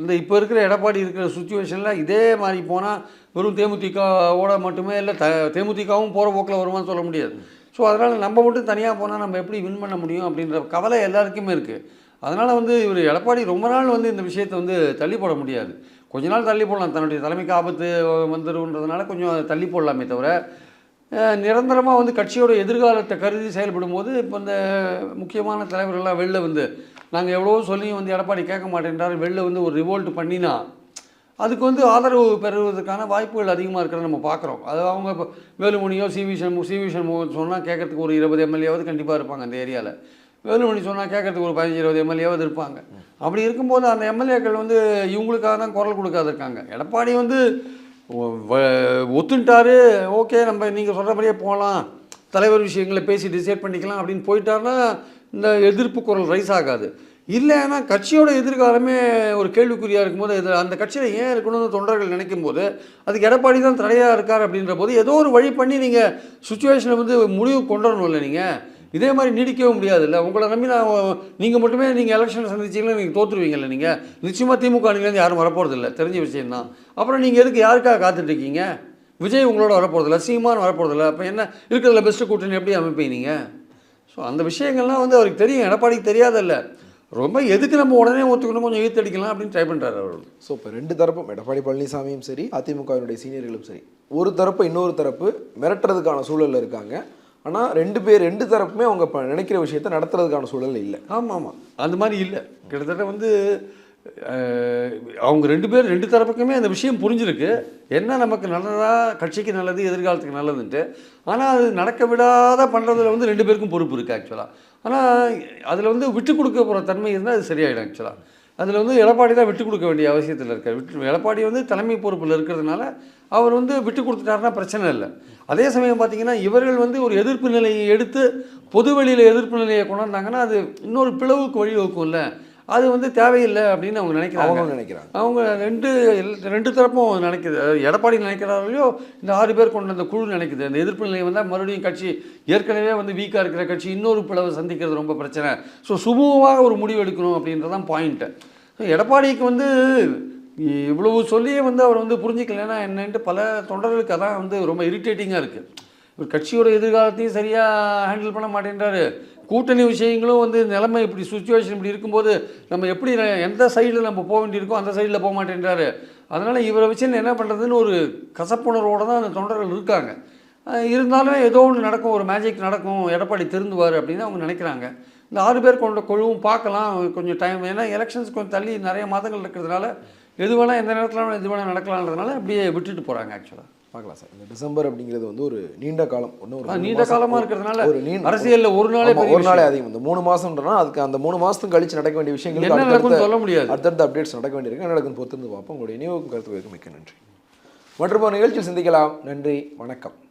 இந்த இப்போ இருக்கிற எடப்பாடி இருக்கிற சுச்சுவேஷனில் இதே மாதிரி போனால் வெறும் தேமுதிகவோட மட்டுமே இல்லை த தேமுதிகவும் போகிற போக்கில் வருமான்னு சொல்ல முடியாது. ஸோ அதனால் நம்ம மட்டும் தனியாக போனால் நம்ம எப்படி வின் பண்ண முடியும் அப்படின்ற கவலை எல்லாருக்குமே இருக்குது அதனால் வந்து இவர் எடப்பாடி ரொம்ப நாள் வந்து இந்த விஷயத்தை வந்து தள்ளி போட முடியாது. கொஞ்ச நாள் தள்ளி போடலாம். தன்னுடைய தலைமைக்கு ஆபத்து வந்துருன்றதுனால கொஞ்சம் தள்ளி போடலாமே தவிர நிரந்தரமாக வந்து கட்சியோட எதிர்காலத்தை கருதி செயல்படும் போது இப்போ இந்த முக்கியமான தலைவர்கள்லாம் வெளில வந்து நாங்கள் எவ்வளோ சொல்லியும் வந்து எடப்பாடி கேட்க மாட்டேன்றார். வெளில வந்து ஒரு ரிவோல்ட் பண்ணினா அதுக்கு வந்து ஆதரவு பெறுவதற்கான வாய்ப்புகள் அதிகமாக இருக்கிறத நம்ம பார்க்குறோம். அது அவங்க இப்போ வேலுமணியோ சி. விஷன் சண்முகம் சி. விஷன் சண்முகம் சொன்னால் கேட்கறதுக்கு ஒரு இருபது எம்எல்ஏவாவது கண்டிப்பாக இருப்பாங்க அந்த ஏரியாவில் வேலுமணி சொன்னால் கேட்கறதுக்கு ஒரு பதினஞ்சு இருபது எம்எல்ஏவாவது இருப்பாங்க. அப்படி இருக்கும்போது அந்த எம்எல்ஏக்கள் வந்து இவங்களுக்காக தான் குரல் கொடுக்காது இருக்காங்க. எடப்பாடி வந்து ஒ- வ- ஓகே நம்ம நீங்கள் சொல்கிறபடியே போகலாம் தலைவர் விஷயங்களை பேசி டிசைட் பண்ணிக்கலாம் அப்படின்னு போயிட்டாருன்னா இந்த எதிர்ப்பு குரல் ரைஸ் ஆகாது. இல்லைன்னா கட்சியோட எதிர்காலமே ஒரு கேள்விக்குறியாக இருக்கும்போது இது அந்த கட்சியில் ஏன் இருக்கணும்னு தொண்டர்கள் நினைக்கும் போது அதுக்கு எடப்பாடி தான் தடையாக இருக்கார் அப்படின்ற போது ஏதோ ஒரு வழி பண்ணி நீங்கள் சுச்சுவேஷனை வந்து முடிவு கொண்டு வரணும்ல நீங்கள் இதே மாதிரி நீடிக்கவும் முடியாதுல்ல. உங்களை நம்பி நான் நீங்கள் மட்டுமே நீங்கள் எலெக்ஷன் சந்திச்சீங்கன்னா நீங்கள் தோற்றுருவீங்கல்ல நீங்கள் நிச்சயமாக திமுக அணிலேருந்து யாரும் வரப்போகிறதில்ல தெரிஞ்ச விஷயம்தான் அப்புறம் நீங்கள் எதுக்கு யாருக்காக காத்துட்டு இருக்கீங்க? விஜய் உங்களோட வரப்போகிறதில்ல சீமான் வரப்போகிறதில்ல அப்போ என்ன? இருக்கிறதுல பெஸ்ட்டு கூட்டணி எப்படி அமைப்பீங்க? நீங்கள் ஸோ அந்த விஷயங்கள்லாம் வந்து அவருக்கு தெரியும். எடப்பாடிக்கு தெரியாதல்ல. ரொம்ப எதுக்கு நம்ம உடனே ஒத்துக்கணும் கொஞ்சம் இழுத்தடிக்கலாம் அப்படின்னு ட்ரை பண்ணுறாரு அவர். ஸோ இப்போ ரெண்டு தரப்பும் எடப்பாடி பழனிசாமியும் சரி அதிமுகவினுடைய சீனியர்களும் சரி ஒரு தரப்பு இன்னொரு தரப்பு மிரட்டுறதுக்கான சூழல்ல இருக்காங்க. ஆனால் ரெண்டு பேர் ரெண்டு தரப்புமே அவங்க நினைக்கிற விஷயத்தை நடத்துறதுக்கான சூழல் இல்லை. ஆமாம் ஆமாம் அந்த மாதிரி இல்லை. கிட்டத்தட்ட வந்து அவங்க ரெண்டு பேர் ரெண்டு தரப்புக்குமே அந்த விஷயம் புரிஞ்சிருக்கு. என்ன நமக்கு நல்லதா கட்சிக்கு நல்லது எதிர்காலத்துக்கு நல்லதுன்ட்டு. ஆனால் அது நடக்க விடாத பண்ணுறதுல வந்து ரெண்டு பேருக்கும் பொறுப்பு இருக்குது ஆக்சுவலாக ஆனால் அதில் வந்து விட்டு கொடுக்க போகிற தன்மை இருந்தால் அது சரியாயிடும் ஆக்சுவலாக அதில் வந்து எடப்பாடி தான் விட்டு கொடுக்க வேண்டிய அவசியத்தில் இருக்கார். விட்டு எடப்பாடி வந்து தலைமை பொறுப்பில் இருக்கிறதுனால அவர் வந்து விட்டு கொடுத்துட்டாருன்னா பிரச்சனை இல்லை. அதே சமயம் பார்த்தீங்கன்னா இவர்கள் வந்து ஒரு எதிர்ப்பு நிலையை எடுத்து பொது வெளியில் எதிர்ப்பு நிலையை கொண்டாந்தாங்கன்னா அது இன்னொரு பிளவுக்கு வழிவகுக்கும்ல அது வந்து தேவையில்லை அப்படின்னு அவங்க நினைக்கிறாங்க. அவங்க நினைக்கிறாங்க. அவங்க ரெண்டு ரெண்டு தரப்பும் நினைக்குது. எடப்பாடி நினைக்கிறார்களோ இந்த ஆறு பேர் கொண்ட அந்த குழு நினைக்குது. அந்த எதிர்ப்பு நிலை வந்தால் மறுபடியும் கட்சி ஏற்கனவே வந்து வீக்காக இருக்கிற கட்சி இன்னொரு பிளவை சந்திக்கிறது ரொம்ப பிரச்சனை. ஸோ சுமூகமாக ஒரு முடிவு எடுக்கணும் அப்படின்றதான் பாயிண்ட்டு எடப்பாடிக்கு வந்து இவ்வளவு சொல்லியே வந்து அவர் வந்து புரிஞ்சிக்கலைன்னா என்னன்ட்டு பல தொண்டர்களுக்கு அதான் வந்து ரொம்ப இரிட்டேட்டிங்காக இருக்குது இவர் கட்சியோட எதிர்காலத்தையும் சரியாக ஹேண்டில் பண்ண மாட்டேன்றாரு. கூட்டணி விஷயங்களும் வந்து நிலைமை இப்படி சுச்சுவேஷன் இப்படி இருக்கும்போது நம்ம எப்படி எந்த சைடில் நம்ம போக வேண்டியிருக்கோ அந்த சைடில் போக மாட்டேன்றாரு. அதனால் இவரை வச்சு என்ன பண்ணுறதுன்னு ஒரு கசப்புணர்வோடு தான் அந்த தொண்டர்கள் இருக்காங்க. இருந்தாலும் ஏதோ ஒன்று நடக்கும் ஒரு மேஜிக் நடக்கும் எடப்பாடி திருந்துவார் அப்படின்னு அவங்க நினைக்கிறாங்க. இந்த ஆறு பேர் கொண்ட குழுவும் பார்க்கலாம் கொஞ்சம் டைம் ஏன்னா எலெக்ஷன்ஸ் கொஞ்சம் தள்ளி நிறைய மாதங்கள் இருக்கிறதுனால எது வேணால் எந்த நேரத்தில் வேணால் எது வேணால் நடக்கலான்றதுனால அப்படியே விட்டுட்டு போகிறாங்க ஆக்சுவலாக பார்க்கலாம் சார். இந்த டிசம்பர் அப்படிங்கிறது வந்து ஒரு நீண்ட காலம் ஒன்றும் ஒரு நீண்ட மாசம், காலமா ஒரு- இருக்கிறதுனால ஒரு நீண்ட அரசியல்ல ஒரு நாளே ஒரு நாளே அதிகம். இந்த மூணு மாசம்ன்றனா அதுக்கு அந்த மூணு மாசத்துக்கு கழிச்சு நடக்க வேண்டிய விஷயங்கள் என்ன நடக்கும்னு சொல்ல முடியாது. அடுத்தடுத்த அப்டேட்ஸ் நடக்க வேண்டியிருக்கு. என்ன நடக்குன்னு பொறுத்திருந்து பார்ப்போம். உங்களுடைய நினைவுக்கும் கருத்து மிக்க நன்றி. மற்றும் நிகழ்ச்சியில் சந்திக்கலாம். நன்றி. வணக்கம்.